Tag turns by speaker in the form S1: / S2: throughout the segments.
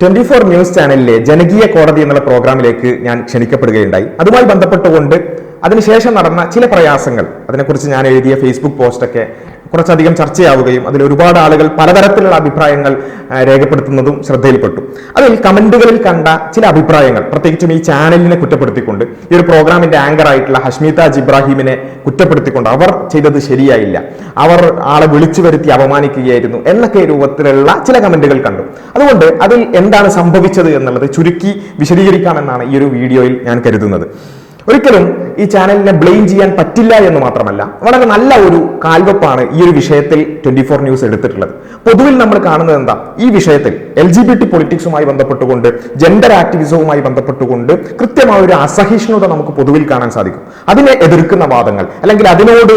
S1: Twenty four news ചാനലിലെ ജനകീയ കോടതി എന്നുള്ള പ്രോഗ്രാമിലേക്ക് ഞാൻ ക്ഷണിക്കപ്പെടുകയുണ്ടായി. അതുമായി ബന്ധപ്പെട്ടുകൊണ്ട് അതിനുശേഷം നടന്ന ചില പ്രയാസങ്ങൾ. അതിനെക്കുറിച്ച് ഞാൻ എഴുതിയ ഫേസ്ബുക്ക് പോസ്റ്റൊക്കെ കുറച്ചധികം ചർച്ചയാവുകയും അതിൽ ഒരുപാട് ആളുകൾ പലതരത്തിലുള്ള അഭിപ്രായങ്ങൾ രേഖപ്പെടുത്തുന്നതും ശ്രദ്ധയിൽപ്പെട്ടു. അതിൽ കമന്റുകളിൽ കണ്ട ചില അഭിപ്രായങ്ങൾ പ്രത്യേകിച്ചും ഈ ചാനലിനെ കുറ്റപ്പെടുത്തിക്കൊണ്ട് ഈ ഒരു പ്രോഗ്രാമിന്റെ ആങ്കർ ആയിട്ടുള്ള ഹഷ്മിതാജ് ഇബ്രാഹിമിനെ കുറ്റപ്പെടുത്തിക്കൊണ്ട് അവർ ചെയ്തത് ശരിയായില്ല. അവർ ആളെ വിളിച്ചു വരുത്തി അപമാനിക്കുകയായിരുന്നു എന്നൊക്കെ രൂപത്തിലുള്ള ചില കമന്റുകൾ കണ്ടു. അതുകൊണ്ട് അതിൽ എന്താണ് സംഭവിച്ചത് എന്നുള്ളത് ചുരുക്കി വിശദീകരിക്കാമെന്നാണ് ഈ ഒരു വീഡിയോയിൽ ഞാൻ കരുതുന്നത്. ഒരിക്കലും ഈ ചാനലിനെ ബ്ലെയിം ചെയ്യാൻ പറ്റില്ല എന്ന് മാത്രമല്ല വളരെ നല്ല ഒരു കാൽവെപ്പാണ് ഈ ഒരു വിഷയത്തിൽ ട്വന്റി ഫോർ ന്യൂസ് എടുത്തിട്ടുള്ളത്. പൊതുവിൽ നമ്മൾ കാണുന്നത് എന്താ? ഈ വിഷയത്തിൽ എൽ ജി ബി ടി പൊളിറ്റിക്സുമായി ബന്ധപ്പെട്ടുകൊണ്ട് ജെൻഡർ ആക്ടിവിസവുമായി ബന്ധപ്പെട്ടുകൊണ്ട് കൃത്യമായ ഒരു അസഹിഷ്ണുത നമുക്ക് പൊതുവിൽ കാണാൻ സാധിക്കും. അതിനെ എതിർക്കുന്ന വാദങ്ങൾ അല്ലെങ്കിൽ അതിനോട്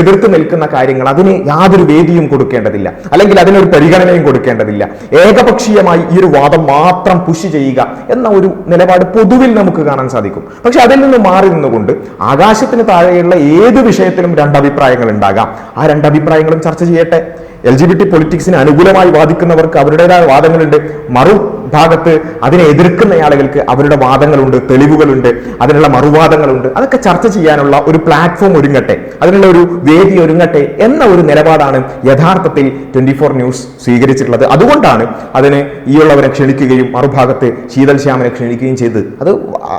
S1: എതിർത്ത് നിൽക്കുന്ന കാര്യങ്ങൾ അതിന് യാതൊരു വേദിയും കൊടുക്കേണ്ടതില്ല. അല്ലെങ്കിൽ അതിനൊരു പരിഗണനയും കൊടുക്കേണ്ടതില്ല. ഏകപക്ഷീയമായി ഈ ഒരു വാദം മാത്രം പുഷ് ചെയ്യുക എന്ന ഒരു നിലപാട് പൊതുവിൽ നമുക്ക് കാണാൻ സാധിക്കും. പക്ഷെ അതിൽ നിന്ന് മാറി നിന്നുകൊണ്ട് ആകാശത്തിന് താഴെയുള്ള ഏത് വിഷയത്തിലും രണ്ടഭിപ്രായങ്ങൾ ഉണ്ടാകാം. ആ രണ്ടഭിപ്രായങ്ങളും ചർച്ച ചെയ്യട്ടെ. എൽ ജി ബി ടി പൊളിറ്റിക്സിന് അനുകൂലമായി വാദിക്കുന്നവർക്ക് അവരുടേതായ വാദങ്ങളുണ്ട്. മറു ഭാഗത്ത് അതിനെ എതിർക്കുന്ന ആളുകൾക്ക് അവരുടെ വാദങ്ങളുണ്ട് തെളിവുകളുണ്ട് അതിനുള്ള മറുവാദങ്ങളുണ്ട്. അതൊക്കെ ചർച്ച ചെയ്യാനുള്ള ഒരു പ്ലാറ്റ്ഫോം ഒരുങ്ങട്ടെ. അതിനുള്ള ഒരു വേദി ഒരുങ്ങട്ടെ എന്ന ഒരു നിലപാടാണ് യഥാർത്ഥത്തിൽ ട്വന്റി ഫോർ ന്യൂസ് സ്വീകരിച്ചിട്ടുള്ളത്. അതുകൊണ്ടാണ് അതിന് ഈയുള്ളവരെ ക്ഷണിക്കുകയും മറുഭാഗത്ത് ശീതൽ ശ്യാമനെ ക്ഷണിക്കുകയും ചെയ്തത് അത്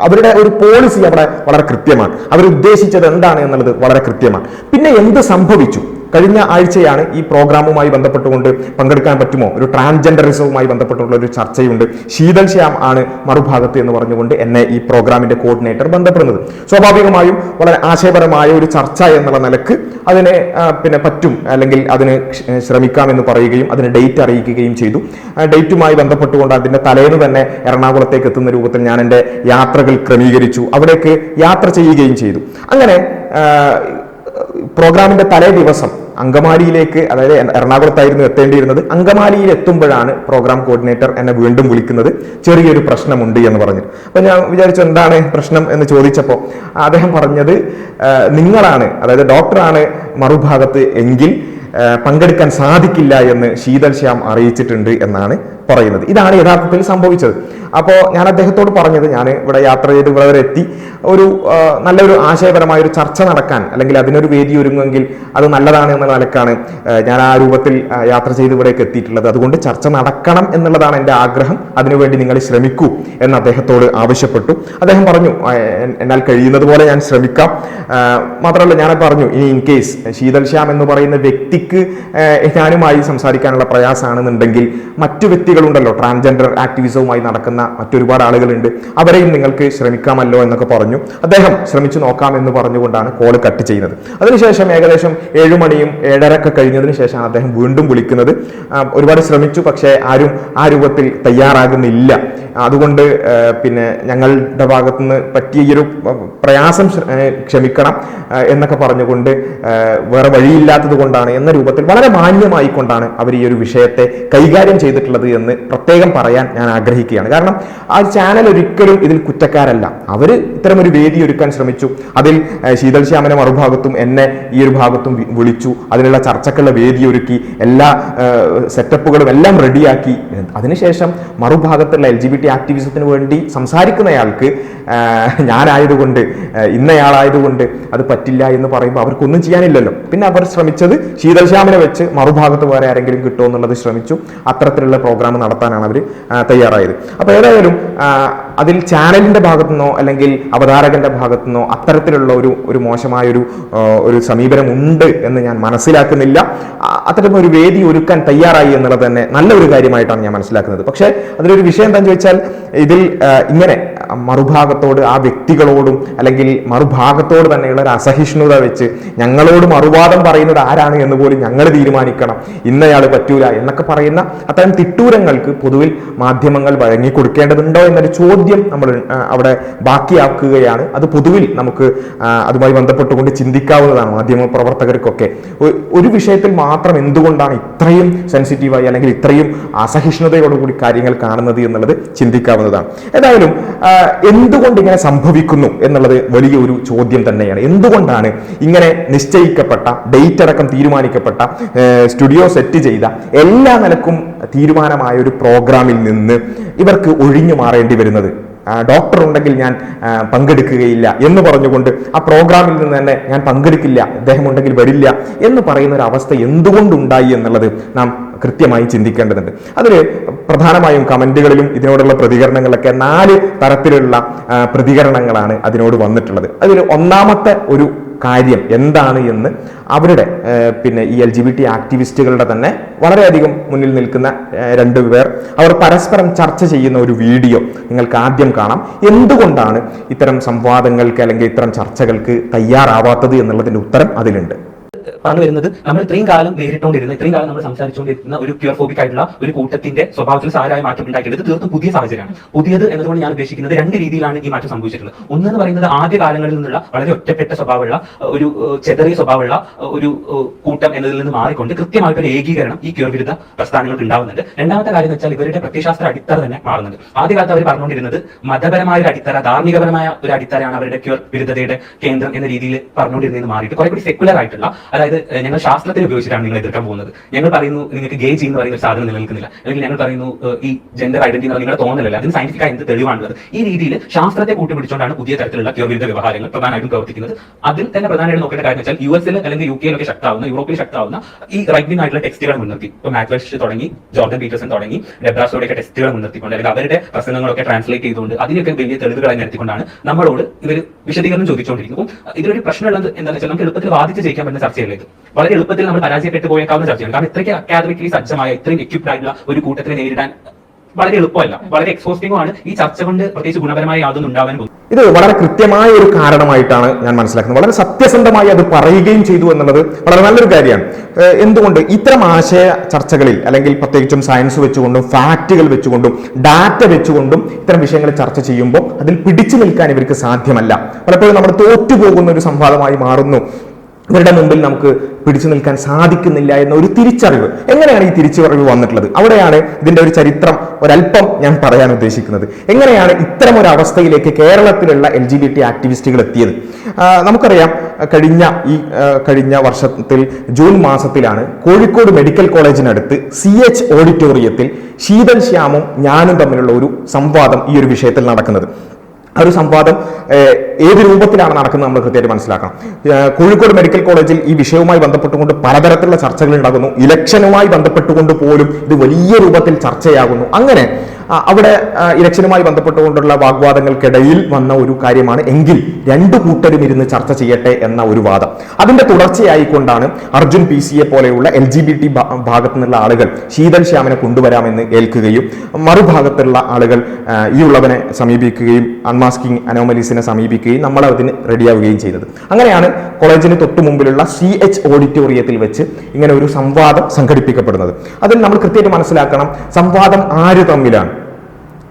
S1: അവരുടെ ഒരു പോളിസി അവിടെ വളരെ കൃത്യമാണ്. അവർ ഉദ്ദേശിച്ചത് എന്താണ് എന്നുള്ളത് വളരെ കൃത്യമാണ്. പിന്നെ എന്ത് സംഭവിച്ചു? കഴിഞ്ഞ ആഴ്ചയാണ് ഈ പ്രോഗ്രാമുമായി ബന്ധപ്പെട്ടുകൊണ്ട് പങ്കെടുക്കാൻ പറ്റുമോ? ഒരു ട്രാൻസ്ജെൻഡറിസവുമായി ബന്ധപ്പെട്ടുള്ള ഒരു ചർച്ചയുണ്ട്. ശീതൽ ശ്യാം ആണ് മറുഭാഗത്ത് എന്ന് പറഞ്ഞുകൊണ്ട് എന്നെ ഈ പ്രോഗ്രാമിന്റെ കോർഡിനേറ്റർ ബന്ധപ്പെടുന്നത്. സ്വാഭാവികമായും വളരെ ആശയപരമായ ഒരു ചർച്ച എന്നുള്ള നിലയ്ക്ക് അതിനെ പിന്നെ പറ്റും. അല്ലെങ്കിൽ അതിന് ക്ഷ- ശ്രമിക്കാം എന്ന് പറയുകയും അതിന് ഡേറ്റ് അറിയിക്കുകയും ചെയ്തു. ഡേറ്റുമായി ബന്ധപ്പെട്ടുകൊണ്ട് അതിന്റെ തലേന്ന് തന്നെ എറണാകുളത്തേക്ക് എത്തുന്ന രൂപത്തിൽ ഞാൻ എന്റെ യാത്രകൾ ക്രമീകരിച്ചു. അവിടേക്ക് യാത്ര ചെയ്യുകയും ചെയ്തു. അങ്ങനെ പ്രോഗ്രാമിന്റെ തലേ ദിവസം അങ്കമാലിയിലേക്ക് അതായത് എറണാകുളത്തായിരുന്നു എത്തേണ്ടിയിരുന്നത്. അങ്കമാലിയിൽ എത്തുമ്പോഴാണ് പ്രോഗ്രാം കോർഡിനേറ്റർ എന്നെ വീണ്ടും വിളിക്കുന്നത്. ചെറിയൊരു പ്രശ്നമുണ്ട് എന്ന് പറഞ്ഞു അപ്പൊ ഞാൻ വിചാരിച്ചു എന്താണ് പ്രശ്നം എന്ന് ചോദിച്ചപ്പോൾ അദ്ദേഹം പറഞ്ഞത് നിങ്ങളാണ് അതായത് ഡോക്ടറാണ് മറുഭാഗത്ത് എങ്കിൽ പങ്കെടുക്കാൻ സാധിക്കില്ല എന്ന് ശീതൽ ശ്യാം അറിയിച്ചിട്ടുണ്ട് എന്നാണ് പറയുന്നത്. ഇതാണ് യഥാർത്ഥത്തിൽ സംഭവിച്ചത്. അപ്പോൾ ഞാൻ അദ്ദേഹത്തോട് പറഞ്ഞത് ഞാൻ ഇവിടെ യാത്ര ചെയ്ത് ഇവിടെ വരെ എത്തി. ഒരു നല്ലൊരു ആശയപരമായ ഒരു ചർച്ച നടക്കാൻ അല്ലെങ്കിൽ അതിനൊരു വേദി ഒരുങ്ങുമെങ്കിൽ അത് നല്ലതാണ് എന്നുള്ള നിലക്കാണ് ഞാൻ ആ രൂപത്തിൽ യാത്ര ചെയ്ത് ഇവിടേക്ക് എത്തിയിട്ടുള്ളത്. അതുകൊണ്ട് ചർച്ച നടക്കണം എന്നുള്ളതാണ് എന്റെ ആഗ്രഹം. അതിനുവേണ്ടി നിങ്ങൾ ശ്രമിക്കൂ എന്ന് അദ്ദേഹത്തോട് ആവശ്യപ്പെട്ടു. അദ്ദേഹം പറഞ്ഞു എന്നാൽ കഴിയുന്നത് പോലെ ഞാൻ ശ്രമിക്കാം. മാത്രമല്ല ഞാൻ പറഞ്ഞു ഇനി ഇൻ കേസ് ശീതൽ ശ്യാം എന്ന് പറയുന്ന വ്യക്തിക്ക് ഞാനുമായി സംസാരിക്കാനുള്ള പ്രയാസമാണെന്നുണ്ടെങ്കിൽ മറ്റു വ്യക്തികളുണ്ടല്ലോ. ട്രാൻസ്ജെൻഡർ ആക്ടിവിസവുമായി നടക്കുന്ന മറ്റൊരുപാട് ആളുകളുണ്ട്. അവരെയും നിങ്ങൾക്ക് ശ്രമിക്കാമല്ലോ എന്നൊക്കെ പറഞ്ഞു. അദ്ദേഹം ശ്രമിച്ചു നോക്കാം എന്ന് പറഞ്ഞുകൊണ്ടാണ് കോൾ കട്ട് ചെയ്യുന്നത്. അതിനുശേഷം ഏകദേശം ഏഴു മണിയും ഏഴരക്കെ കഴിഞ്ഞതിന് ശേഷമാണ് അദ്ദേഹം വീണ്ടും വിളിക്കുന്നത്. ഒരുപാട് ശ്രമിച്ചു പക്ഷേ ആരും ആ രൂപത്തിൽ തയ്യാറാകുന്നില്ല. അതുകൊണ്ട് പിന്നെ ഞങ്ങളുടെ ഭാഗത്തുനിന്ന് പറ്റിയ ഒരു പ്രയാസം ക്ഷമിക്കണം എന്നൊക്കെ പറഞ്ഞുകൊണ്ട് വേറെ വഴിയില്ലാത്തത് കൊണ്ടാണ് എന്ന രൂപത്തിൽ വളരെ മാന്യമായിക്കൊണ്ടാണ് അവർ ഈ ഒരു വിഷയത്തെ കൈകാര്യം ചെയ്തിട്ടുള്ളത് എന്ന് പ്രത്യേകം പറയാൻ ഞാൻ ആഗ്രഹിക്കുകയാണ്. കാരണം ആ ചാനൽ ഒരിക്കലും ഇതിൽ കുറ്റക്കാരല്ല. അവർ ഇത്തരം ഒരു വേദി ഒരുക്കാൻ ശ്രമിച്ചു. അതിൽ ശീതൾശ്യാമനെ മറുഭാഗത്തും എന്നെ ഈ ഒരു ഭാഗത്തും വിളിച്ചു. അതിനുള്ള ചർച്ചക്കുള്ള വേദി ഒരുക്കി. എല്ലാ സെറ്റപ്പുകളും എല്ലാം റെഡിയാക്കി അതിനുശേഷം മറുഭാഗത്തുള്ള എൽ ജി ബി ടി ആക്ടിവിസത്തിന് വേണ്ടി സംസാരിക്കുന്നയാൾക്ക് ഞാനായതുകൊണ്ട് ഇന്നയാളായതുകൊണ്ട് അത് പറ്റില്ല എന്ന് പറയുമ്പോൾ അവർക്കൊന്നും ചെയ്യാനില്ലല്ലോ. പിന്നെ അവർ ശ്രമിച്ചത് ശീതൽ ശ്യാമിനെ വെച്ച് മറുഭാഗത്ത് വേറെ ആരെങ്കിലും കിട്ടുമോ എന്നുള്ളത് ശ്രമിച്ചു. അത്തരത്തിലുള്ള പ്രോഗ്രാം നടത്താനാണ് അവർ തയ്യാറായത്. അപ്പോൾ ഏതായാലും അതിൽ ചാനലിന്റെ ഭാഗത്തുനിന്നോ അല്ലെങ്കിൽ അവതാരകന്റെ ഭാഗത്തുനിന്നോ അത്തരത്തിലുള്ള ഒരു ഒരു മോശമായ ഒരു ഒരു സമീപനം ഉണ്ട് എന്ന് ഞാൻ മനസ്സിലാക്കുന്നില്ല. അത്തരം ഒരു വേദി ഒരുക്കാൻ തയ്യാറായി എന്നുള്ളത് തന്നെ നല്ലൊരു കാര്യമായിട്ടാണ് ഞാൻ മനസ്സിലാക്കുന്നത്. പക്ഷേ അതിലൊരു വിഷയം എന്താണെന്ന് ചോദിച്ചാൽ ഇതിൽ ഇങ്ങനെ മറുഭാഗത്തോട് ആ വ്യക്തികളോടും അല്ലെങ്കിൽ മറുഭാഗത്തോട് തന്നെയുള്ള ഒരു അസഹിഷ്ണുത വെച്ച് ഞങ്ങളോട് മറുവാദം പറയുന്നത് ആരാണ് എന്ന് പോലും ഞങ്ങൾ തീരുമാനിക്കണം. ഇന്നയാൾ പറ്റൂല എന്നൊക്കെ പറയുന്ന അത്തരം തിട്ടൂരങ്ങൾക്ക് പൊതുവിൽ മാധ്യമങ്ങൾ വഴങ്ങി കൊടുക്കേണ്ടതുണ്ടോ എന്നൊരു ചോദ്യം നമ്മൾ അവിടെ ബാക്കിയാക്കുകയാണ്. അത് പൊതുവിൽ നമുക്ക് അതുമായി ബന്ധപ്പെട്ടുകൊണ്ട് ചിന്തിക്കാവുന്നതാണ് മാധ്യമ പ്രവർത്തകർക്കൊക്കെ. ഒരു വിഷയത്തിൽ മാത്രം എന്തുകൊണ്ടാണ് ഇത്രയും സെൻസിറ്റീവായി അല്ലെങ്കിൽ ഇത്രയും അസഹിഷ്ണുതയോടുകൂടി കാര്യങ്ങൾ കാണുന്നത് എന്നുള്ളത് ചിന്തിക്കാവുന്നതാണ്. ഏതായാലും എന്തുകൊണ്ട് ഇങ്ങനെ സംഭവിക്കുന്നു എന്നുള്ളത് വലിയൊരു ചോദ്യം തന്നെയാണ്. എന്തുകൊണ്ടാണ് ഇങ്ങനെ നിശ്ചയിക്കപ്പെട്ട ഡേറ്റ് അടക്കം തീരുമാനിക്കപ്പെട്ട സ്റ്റുഡിയോ സെറ്റ് ചെയ്ത എല്ലാ നിലക്കും തീരുമാനമായ ഒരു പ്രോഗ്രാമിൽ നിന്ന് ഇവർക്ക് ഒഴിഞ്ഞു മാറേണ്ടി വരുന്നത്. ഡോക്ടർ ഉണ്ടെങ്കിൽ ഞാൻ പങ്കെടുക്കുകയില്ല എന്ന് പറഞ്ഞുകൊണ്ട് ആ പ്രോഗ്രാമിൽ നിന്ന് തന്നെ ഞാൻ പങ്കെടുക്കില്ല അദ്ദേഹം ഉണ്ടെങ്കിൽ വരില്ല എന്ന് പറയുന്ന ഒരു അവസ്ഥ എന്തുകൊണ്ടുണ്ടായി എന്നുള്ളത് നാം കൃത്യമായി ചിന്തിക്കേണ്ടതുണ്ട്. അതിൽ പ്രധാനമായും കമന്റുകളിലും ഇതിനോടുള്ള പ്രതികരണങ്ങളൊക്കെ നാല് തരത്തിലുള്ള പ്രതികരണങ്ങളാണ് അതിനോട് വന്നിട്ടുള്ളത്. അതിൽ ഒന്നാമത്തെ ഒരു കാര്യം എന്താണ് എന്ന് അവരുടെ പിന്നെ ഈ എൽ ജി ബി ടി ആക്ടിവിസ്റ്റുകളുടെ തന്നെ വളരെയധികം മുന്നിൽ നിൽക്കുന്ന രണ്ട് പേർ അവർ പരസ്പരം ചർച്ച ചെയ്യുന്ന ഒരു വീഡിയോ നിങ്ങൾക്ക് ആദ്യം കാണാം. എന്തുകൊണ്ടാണ് ഇത്തരം സംവാദങ്ങൾക്ക് അല്ലെങ്കിൽ ഇത്തരം ചർച്ചകൾക്ക് തയ്യാറാവാത്തത് എന്നുള്ളതിന്റെ ഉത്തരം അതിലുണ്ട്.
S2: പറഞ്ഞു വരുന്നത് നമ്മൾ ഇത്രയും കാലം നേരിട്ടുകൊണ്ടിരുന്ന ഇത്രയും കാലം നമ്മൾ സംസാരിച്ചുകൊണ്ടിരുന്ന ഒരു ക്യൂർ ഫോബിക് ആയിട്ടുള്ള ഒരു കൂട്ടത്തിന്റെ സ്വഭാവത്തിൽ സാരമായ മാറ്റം ഉണ്ടാക്കിയത് തീർത്തും പുതിയ സാഹചര്യമാണ്. പുതിയത് എന്നതുകൊണ്ട് ഞാൻ ഉദ്ദേശിക്കുന്നത് രണ്ട് രീതിയിലാണ് ഈ മാറ്റം സംഭവിച്ചിട്ടുള്ളത്. ഒന്ന് എന്ന് പറയുന്നത് ആദ്യ കാലങ്ങളിൽ നിന്നുള്ള വളരെ ഒറ്റപ്പെട്ട സ്വഭാവമുള്ള ഒരു ചെതറിയ സ്വഭാവമുള്ള ഒരു കൂട്ടം എന്നതിൽ നിന്ന് മാറിക്കൊണ്ട് കൃത്യമായിട്ട് ഒരു ഏകീകരണം ഈ ക്യൂർ വിരുദ്ധ പ്രസ്ഥാനങ്ങൾക്ക് ഉണ്ടാവുന്നുണ്ട്. രണ്ടാമത്തെ കാര്യം എന്ന് വെച്ചാൽ ഇവരുടെ പ്രത്യശാസ്ത്ര അടിത്തറ തന്നെ മാറുന്നുണ്ട്. ആദ്യകാലത്ത് അവർ പറഞ്ഞുകൊണ്ടിരുന്നത് മതപരമായ ഒരു അടിത്തറ ധാർമ്മികപരമായ ഒരു അടിത്തറയാണ് അവരുടെ ക്യൂർ വിരുദ്ധതയുടെ കേന്ദ്രം എന്ന രീതിയിൽ പറഞ്ഞുകൊണ്ടിരുന്നത് മാറിയിട്ട് കുറെ കൂടി സെക്കുലർ ആയിട്ടുള്ള അതായത് ഞങ്ങൾ ശാസ്ത്രത്തിൽ ഉപയോഗിച്ചിട്ടാണ് നിങ്ങൾ എതിർക്കാൻ പോകുന്നത്. ഞങ്ങൾ പറയുന്നു നിങ്ങൾക്ക് ഗേ എന്ന് പറയുന്ന ഒരു സാധനം നിലനിൽക്കുന്നില്ല. അല്ലെങ്കിൽ ഞങ്ങൾ പറയുന്നു ഈ ജെൻഡർ ഐഡന്റിറ്റി എന്ന് നിങ്ങളുടെ തോന്നലല്ല അതിന് സയന്റിഫിക് ആയിട്ട് തെളിവാണുള്ളത്? ഈ രീതിയിൽ ശാസ്ത്രത്തെ കൂട്ടിപ്പിടിച്ചുകൊണ്ടാണ് പുതിയ തരത്തിലുള്ള വിരുദ്ധ വ്യവഹാരങ്ങൾ പ്രധാനമായിട്ടും പ്രവർത്തിക്കുന്നത്. അതിൽ തന്നെ പ്രധാനമായിട്ട് നോക്കേണ്ട കാര്യം വെച്ചാൽ യു എസിൽ അല്ലെങ്കിൽ യു കെയിലൊക്കെ ശക്തമാവുന്ന യൂറോപ്പിൽ ശക്തമാവുന്ന ഈ റൈറ്റ് ആയിട്ടുള്ള ടെക്സ്റ്റുകൾ മുൻനിർത്തി. ഇപ്പൊ മാക്വെഷ് തുടങ്ങി ജോർഡൻ പീറ്റേഴ്സൺ തുടങ്ങി ഡെബ്രാസോടെയൊക്കെ ടെസ്റ്റുകൾ മുൻനിർത്തിക്കൊണ്ട് അല്ലെങ്കിൽ അവരുടെ പ്രസംഗങ്ങളൊക്കെ ട്രാൻസ്ലേറ്റ് ചെയ്തുകൊണ്ട് അതിനൊക്കെ വലിയ തെളിവുകളായി നടത്തിക്കൊണ്ടാണ് നമ്മളോട് ഇവർ വിശദീകരണം ചോദിച്ചുകൊണ്ടിരിക്കും ഇതിലൊരു പ്രശ്നമുള്ളത് എന്താണെന്ന് വെച്ചാൽ നമുക്ക് എളുപ്പത്തിൽ വാദിച്ച് ജയിക്കാൻ പറ്റുന്ന ചർച്ചയല്ലേ ഇത് വളരെ എളുപ്പത്തിൽ നമ്മൾ പരാജയപ്പെട്ടു പോയേക്കാവുന്ന ചർച്ചയാണ്. കാരണം ഇത്രയ്ക്ക് അക്കാദമിക്കലി സജ്ജമായ ഇത്രയും എക്യുപ്ഡ് ആയിട്ടുള്ള ഒരു കൂട്ടത്തിനെ നേരിടാൻ വളരെ എളുപ്പമല്ല. വളരെ എക്സ്പോസ്റ്റിംഗ് ആണ്. ഈ ചർച്ച കൊണ്ട് പ്രത്യേകിച്ച് ഗുണപരമായി യാതൊന്നും ഉണ്ടാവാൻ പോകും
S1: ഇത് വളരെ കൃത്യമായ ഒരു കാരണമായിട്ടാണ് ഞാൻ മനസ്സിലാക്കുന്നത്. വളരെ സത്യസന്ധമായി അത് പറയുകയും ചെയ്തു എന്നുള്ളത് വളരെ നല്ലൊരു കാര്യമാണ്. എന്തുകൊണ്ട് ഇത്തരം ആശയ ചർച്ചകളിൽ അല്ലെങ്കിൽ പ്രത്യേകിച്ചും സയൻസ് വെച്ചുകൊണ്ടും ഫാക്റ്റുകൾ വെച്ചുകൊണ്ടും ഡാറ്റ വെച്ചുകൊണ്ടും ഇത്തരം വിഷയങ്ങൾ ചർച്ച ചെയ്യുമ്പോൾ അതിൽ പിടിച്ചു നിൽക്കാൻ ഇവർക്ക് സാധ്യമല്ല. പലപ്പോഴും നമ്മൾ തോറ്റുപോകുന്ന ഒരു സംവാദമായി മാറുന്നു. ഇവരുടെ മുമ്പിൽ നമുക്ക് പിടിച്ചു നിൽക്കാൻ സാധിക്കുന്നില്ല എന്ന ഒരു തിരിച്ചറിവ്. എങ്ങനെയാണ് ഈ തിരിച്ചറിവ് വന്നിട്ടുള്ളത്? അവിടെയാണ് ഇതിന്റെ ഒരു ചരിത്രം ഒരല്പം ഞാൻ പറയാൻ ഉദ്ദേശിക്കുന്നത്. എങ്ങനെയാണ് ഇത്തരം ഒരു അവസ്ഥയിലേക്ക് കേരളത്തിലുള്ള എൽ ജി ബി ടി ആക്ടിവിസ്റ്റുകൾ എത്തിയത്? നമുക്കറിയാം കഴിഞ്ഞ ഈ കഴിഞ്ഞ വർഷത്തിൽ ജൂൺ മാസത്തിലാണ് കോഴിക്കോട് മെഡിക്കൽ കോളേജിനടുത്ത് സി എച്ച് ഓഡിറ്റോറിയത്തിൽ ശീതൽ ശ്യാമും ഞാനും തമ്മിലുള്ള ഒരു സംവാദം ഈ ഒരു വിഷയത്തിൽ നടക്കുന്നത്. ആ ഒരു സംവാദം ഏത് രൂപത്തിലാണ് നടക്കുന്നത് നമ്മൾ കൃത്യമായിട്ട് മനസ്സിലാക്കണം. കോഴിക്കോട് മെഡിക്കൽ കോളേജിൽ ഈ വിഷയവുമായി ബന്ധപ്പെട്ടുകൊണ്ട് പലതരത്തിലുള്ള ചർച്ചകൾ ഉണ്ടാകുന്നു. ഇലക്ഷനുമായി ബന്ധപ്പെട്ടുകൊണ്ട് പോലും ഇത് വലിയ രൂപത്തിൽ ചർച്ചയാകുന്നു. അങ്ങനെ അവിടെ ഇലക്ഷനുമായി ബന്ധപ്പെട്ടുകൊണ്ടുള്ള വാഗ്വാദങ്ങൾക്കിടയിൽ വന്ന ഒരു കാര്യമാണ് എങ്കിൽ രണ്ടു കൂട്ടരും ഇരുന്ന് ചർച്ച ചെയ്യട്ടെ എന്ന ഒരു വാദം. അതിന്റെ തുടർച്ചയായിക്കൊണ്ടാണ് അർജുൻ പി സിയെ പോലെയുള്ള എൽ ജി ബി ടി ഭാഗത്തു നിന്നുള്ള ആളുകൾ ശീതൽ ശ്യാമിനെ കൊണ്ടുവരാമെന്ന് ഏൽക്കുകയും മറുഭാഗത്തുള്ള ആളുകൾ ഈ ഉള്ളവനെ സമീപിക്കുകയും അൺമാസ്കിംഗ് അനോമലീസിനെ സമീപിക്കുകയും നമ്മൾ അതിന് റെഡിയാവുകയും ചെയ്തത്. അങ്ങനെയാണ് കോളേജിന് തൊട്ടു മുമ്പിലുള്ള സി എച്ച് ഓഡിറ്റോറിയത്തിൽ വെച്ച് ഇങ്ങനെ ഒരു സംവാദം സംഘടിപ്പിക്കപ്പെടുന്നത്. അതിൽ നമ്മൾ കൃത്യമായിട്ട് മനസ്സിലാക്കണം സംവാദം ആര് തമ്മിലാണ്?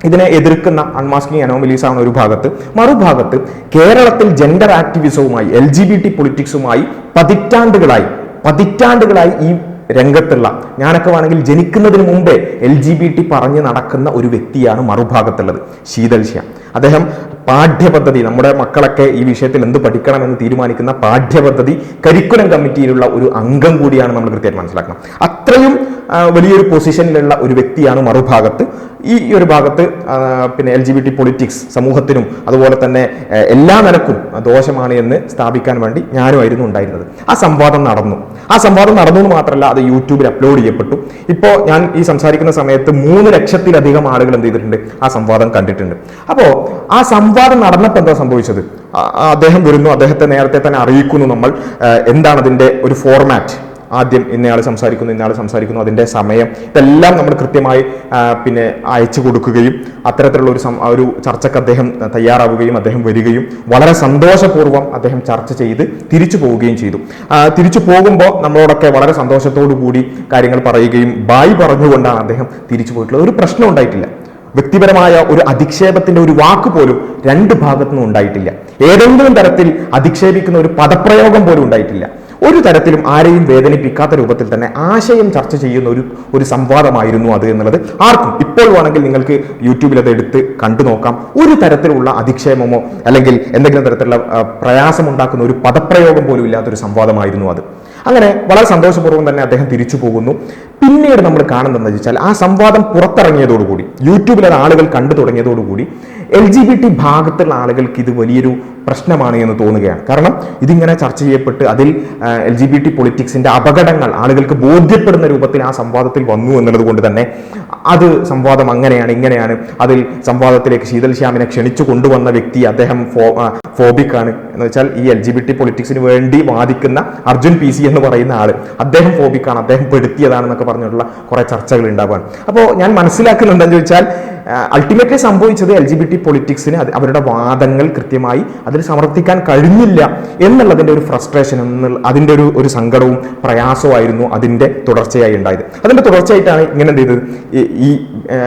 S1: ഇതിനെ എതിർക്കുന്ന അൺമാസ്കിംഗ് അനോമലീസ് ആണ് ഒരു ഭാഗത്ത്. മറുഭാഗത്ത് കേരളത്തിൽ ജെൻഡർ ആക്ടിവിസവുമായി എൽ ജി ബി ടി പൊളിറ്റിക്സുമായി പതിറ്റാണ്ടുകളായി പതിറ്റാണ്ടുകളായി ഈ രംഗത്തുള്ള ഞാനൊക്കെ വേണമെങ്കിൽ ജനിക്കുന്നതിന് മുമ്പേ എൽ ജി ബി ടി പറഞ്ഞ് നടക്കുന്ന ഒരു വ്യക്തിയാണ് മറുഭാഗത്തുള്ളത്. ശീതൽ ശ്യാം അദ്ദേഹം പാഠ്യപദ്ധതി നമ്മുടെ മക്കളൊക്കെ ഈ വിഷയത്തിൽ എന്ത് പഠിക്കണമെന്ന് തീരുമാനിക്കുന്ന പാഠ്യപദ്ധതി കരിക്കുലം കമ്മിറ്റിയിലുള്ള ഒരു അംഗം കൂടിയാണ് നമ്മൾ കൃത്യമായിട്ട് മനസ്സിലാക്കണം. അത്രയും വലിയൊരു പൊസിഷനിലുള്ള ഒരു വ്യക്തിയാണ് മറുഭാഗത്ത്. ഈ ഒരു ഭാഗത്ത് പിന്നെ L G B T politics സമൂഹത്തിനും അതുപോലെ തന്നെ എല്ലാ നിലക്കും ദോഷമാണ് എന്ന് സ്ഥാപിക്കാൻ വേണ്ടി ഞാനുമായിരുന്നു ഉണ്ടായിരുന്നത്. ആ സംവാദം നടന്നു. ആ സംവാദം നടന്നു എന്ന് മാത്രമല്ല അത് യൂട്യൂബിൽ അപ്ലോഡ് ചെയ്യപ്പെട്ടു. ഇപ്പോൾ ഞാൻ ഈ സംസാരിക്കുന്ന സമയത്ത് മൂന്ന് ലക്ഷത്തിലധികം ആളുകൾ എന്ത് ചെയ്തിട്ടുണ്ട്? ആ സംവാദം കണ്ടിട്ടുണ്ട്. അപ്പോൾ ആ സംവാദം നടന്നപ്പോൾ എന്താ സംഭവിച്ചത്? അദ്ദേഹം വരുന്നു അദ്ദേഹത്തെ നേരത്തെ തന്നെ അറിയിക്കുന്നു നമ്മൾ. എന്താണതിന്റെ ഒരു ഫോർമാറ്റ് ആദ്യം ഇന്നയാൾ സംസാരിക്കുന്നു ഇന്നയാൾ സംസാരിക്കുന്നു അതിന്റെ സമയം. ഇതെല്ലാം നമ്മൾ കൃത്യമായി പിന്നെ അയച്ചു കൊടുക്കുകയും അത്തരത്തിലുള്ള ഒരു ഒരു ചർച്ചയ്ക്ക് അദ്ദേഹം തയ്യാറാവുകയും അദ്ദേഹം വരികയും വളരെ സന്തോഷപൂർവം അദ്ദേഹം ചർച്ച ചെയ്ത് തിരിച്ചു പോവുകയും ചെയ്തു. തിരിച്ചു പോകുമ്പോൾ നമ്മളോടൊക്കെ വളരെ സന്തോഷത്തോടു കൂടി കാര്യങ്ങൾ പറയുകയും ബായ് പറഞ്ഞുകൊണ്ടാണ് അദ്ദേഹം തിരിച്ചു പോയിട്ടുള്ളത്. ഒരു പ്രശ്നം ഉണ്ടായിട്ടില്ല. വ്യക്തിപരമായ ഒരു അധിക്ഷേപത്തിന്റെ ഒരു വാക്ക് പോലും രണ്ട് ഭാഗത്തുനിന്നും ഉണ്ടായിട്ടില്ല. ഏതെങ്കിലും തരത്തിൽ അധിക്ഷേപിക്കുന്ന ഒരു പദപ്രയോഗം പോലും ഉണ്ടായിട്ടില്ല. ഒരു തരത്തിലും ആരെയും വേദനിപ്പിക്കാത്ത രൂപത്തിൽ തന്നെ ആശയം ചർച്ച ചെയ്യുന്ന ഒരു ഒരു സംവാദമായിരുന്നു അത് എന്നുള്ളത് ആർക്കും. ഇപ്പോൾ വേണമെങ്കിൽ നിങ്ങൾക്ക് യൂട്യൂബിൽ അത് എടുത്ത് കണ്ടു നോക്കാം. ഒരു തരത്തിലുള്ള അധിക്ഷേപമോ അല്ലെങ്കിൽ എന്തെങ്കിലും തരത്തിലുള്ള പ്രയാസം പ്രയാസമുണ്ടാക്കുന്ന ഒരു പദപ്രയോഗം പോലും ഇല്ലാത്തൊരു സംവാദമായിരുന്നു അത്. അങ്ങനെ വളരെ സന്തോഷപൂർവം തന്നെ അദ്ദേഹം തിരിച്ചു പോകുന്നു. പിന്നീട് നമ്മൾ കാണുന്നതെന്ന് വെച്ചാൽ ആ സംവാദം പുറത്തിറങ്ങിയതോടുകൂടി യൂട്യൂബിൽ അത് ആളുകൾ കണ്ടു തുടങ്ങിയതോടുകൂടി എൽ ജി ബി ടി ഭാഗത്തുള്ള ആളുകൾക്ക് ഇത് വലിയൊരു പ്രശ്നമാണ് എന്ന് തോന്നുകയാണ്. കാരണം ഇതിങ്ങനെ ചർച്ച ചെയ്യപ്പെട്ട് അതിൽ എൽ ജി ബി ടി പൊളിറ്റിക്സിന്റെ അപകടങ്ങൾ ആളുകൾക്ക് ബോധ്യപ്പെടുന്ന രൂപത്തിൽ ആ സംവാദത്തിൽ വന്നു എന്നുള്ളത് കൊണ്ട് തന്നെ അത് സംവാദം അങ്ങനെയാണ് ഇങ്ങനെയാണ്. അതിൽ സംവാദത്തിലേക്ക് ശീതൽ ശ്യാമിനെ ക്ഷണിച്ചു കൊണ്ടുവന്ന വ്യക്തി അദ്ദേഹം ഫോ ആ, ഫോബിക്കാണ്. എന്ന് വെച്ചാൽ ഈ എൽ ജി ബി ടി പൊളിറ്റിക്സിന് വേണ്ടി വാദിക്കുന്ന അർജുൻ പി സി എന്ന് പറയുന്ന ആൾ അദ്ദേഹം ഫോബിക്കാണ് അദ്ദേഹം പെടുത്തിയതാണെന്നൊക്കെ പറഞ്ഞിട്ടുള്ള കുറേ ചർച്ചകൾ ഉണ്ടാവുകയാണ്. അപ്പോൾ ഞാൻ മനസ്സിലാക്കുന്നുണ്ടെന്ന് ചോദിച്ചാൽ അൾട്ടിമേറ്റ്ലി സംഭവിച്ചത് എൽ ജി ബി ടി പൊളിറ്റിക്സിന് അവരുടെ വാദങ്ങൾ കൃത്യമായി അതിൽ സമർത്ഥിക്കാൻ കഴിഞ്ഞില്ല എന്നുള്ളതിന്റെ ഒരു ഫ്രസ്ട്രേഷൻ എന്നുള്ള അതിന്റെ ഒരു ഒരു സങ്കടവും പ്രയാസവുമായിരുന്നു അതിന്റെ തുടർച്ചയായി ഉണ്ടായത്. അതിന്റെ തുടർച്ചയായിട്ടാണ് ഇങ്ങനെ എന്ത് ചെയ്തത്? ഈ-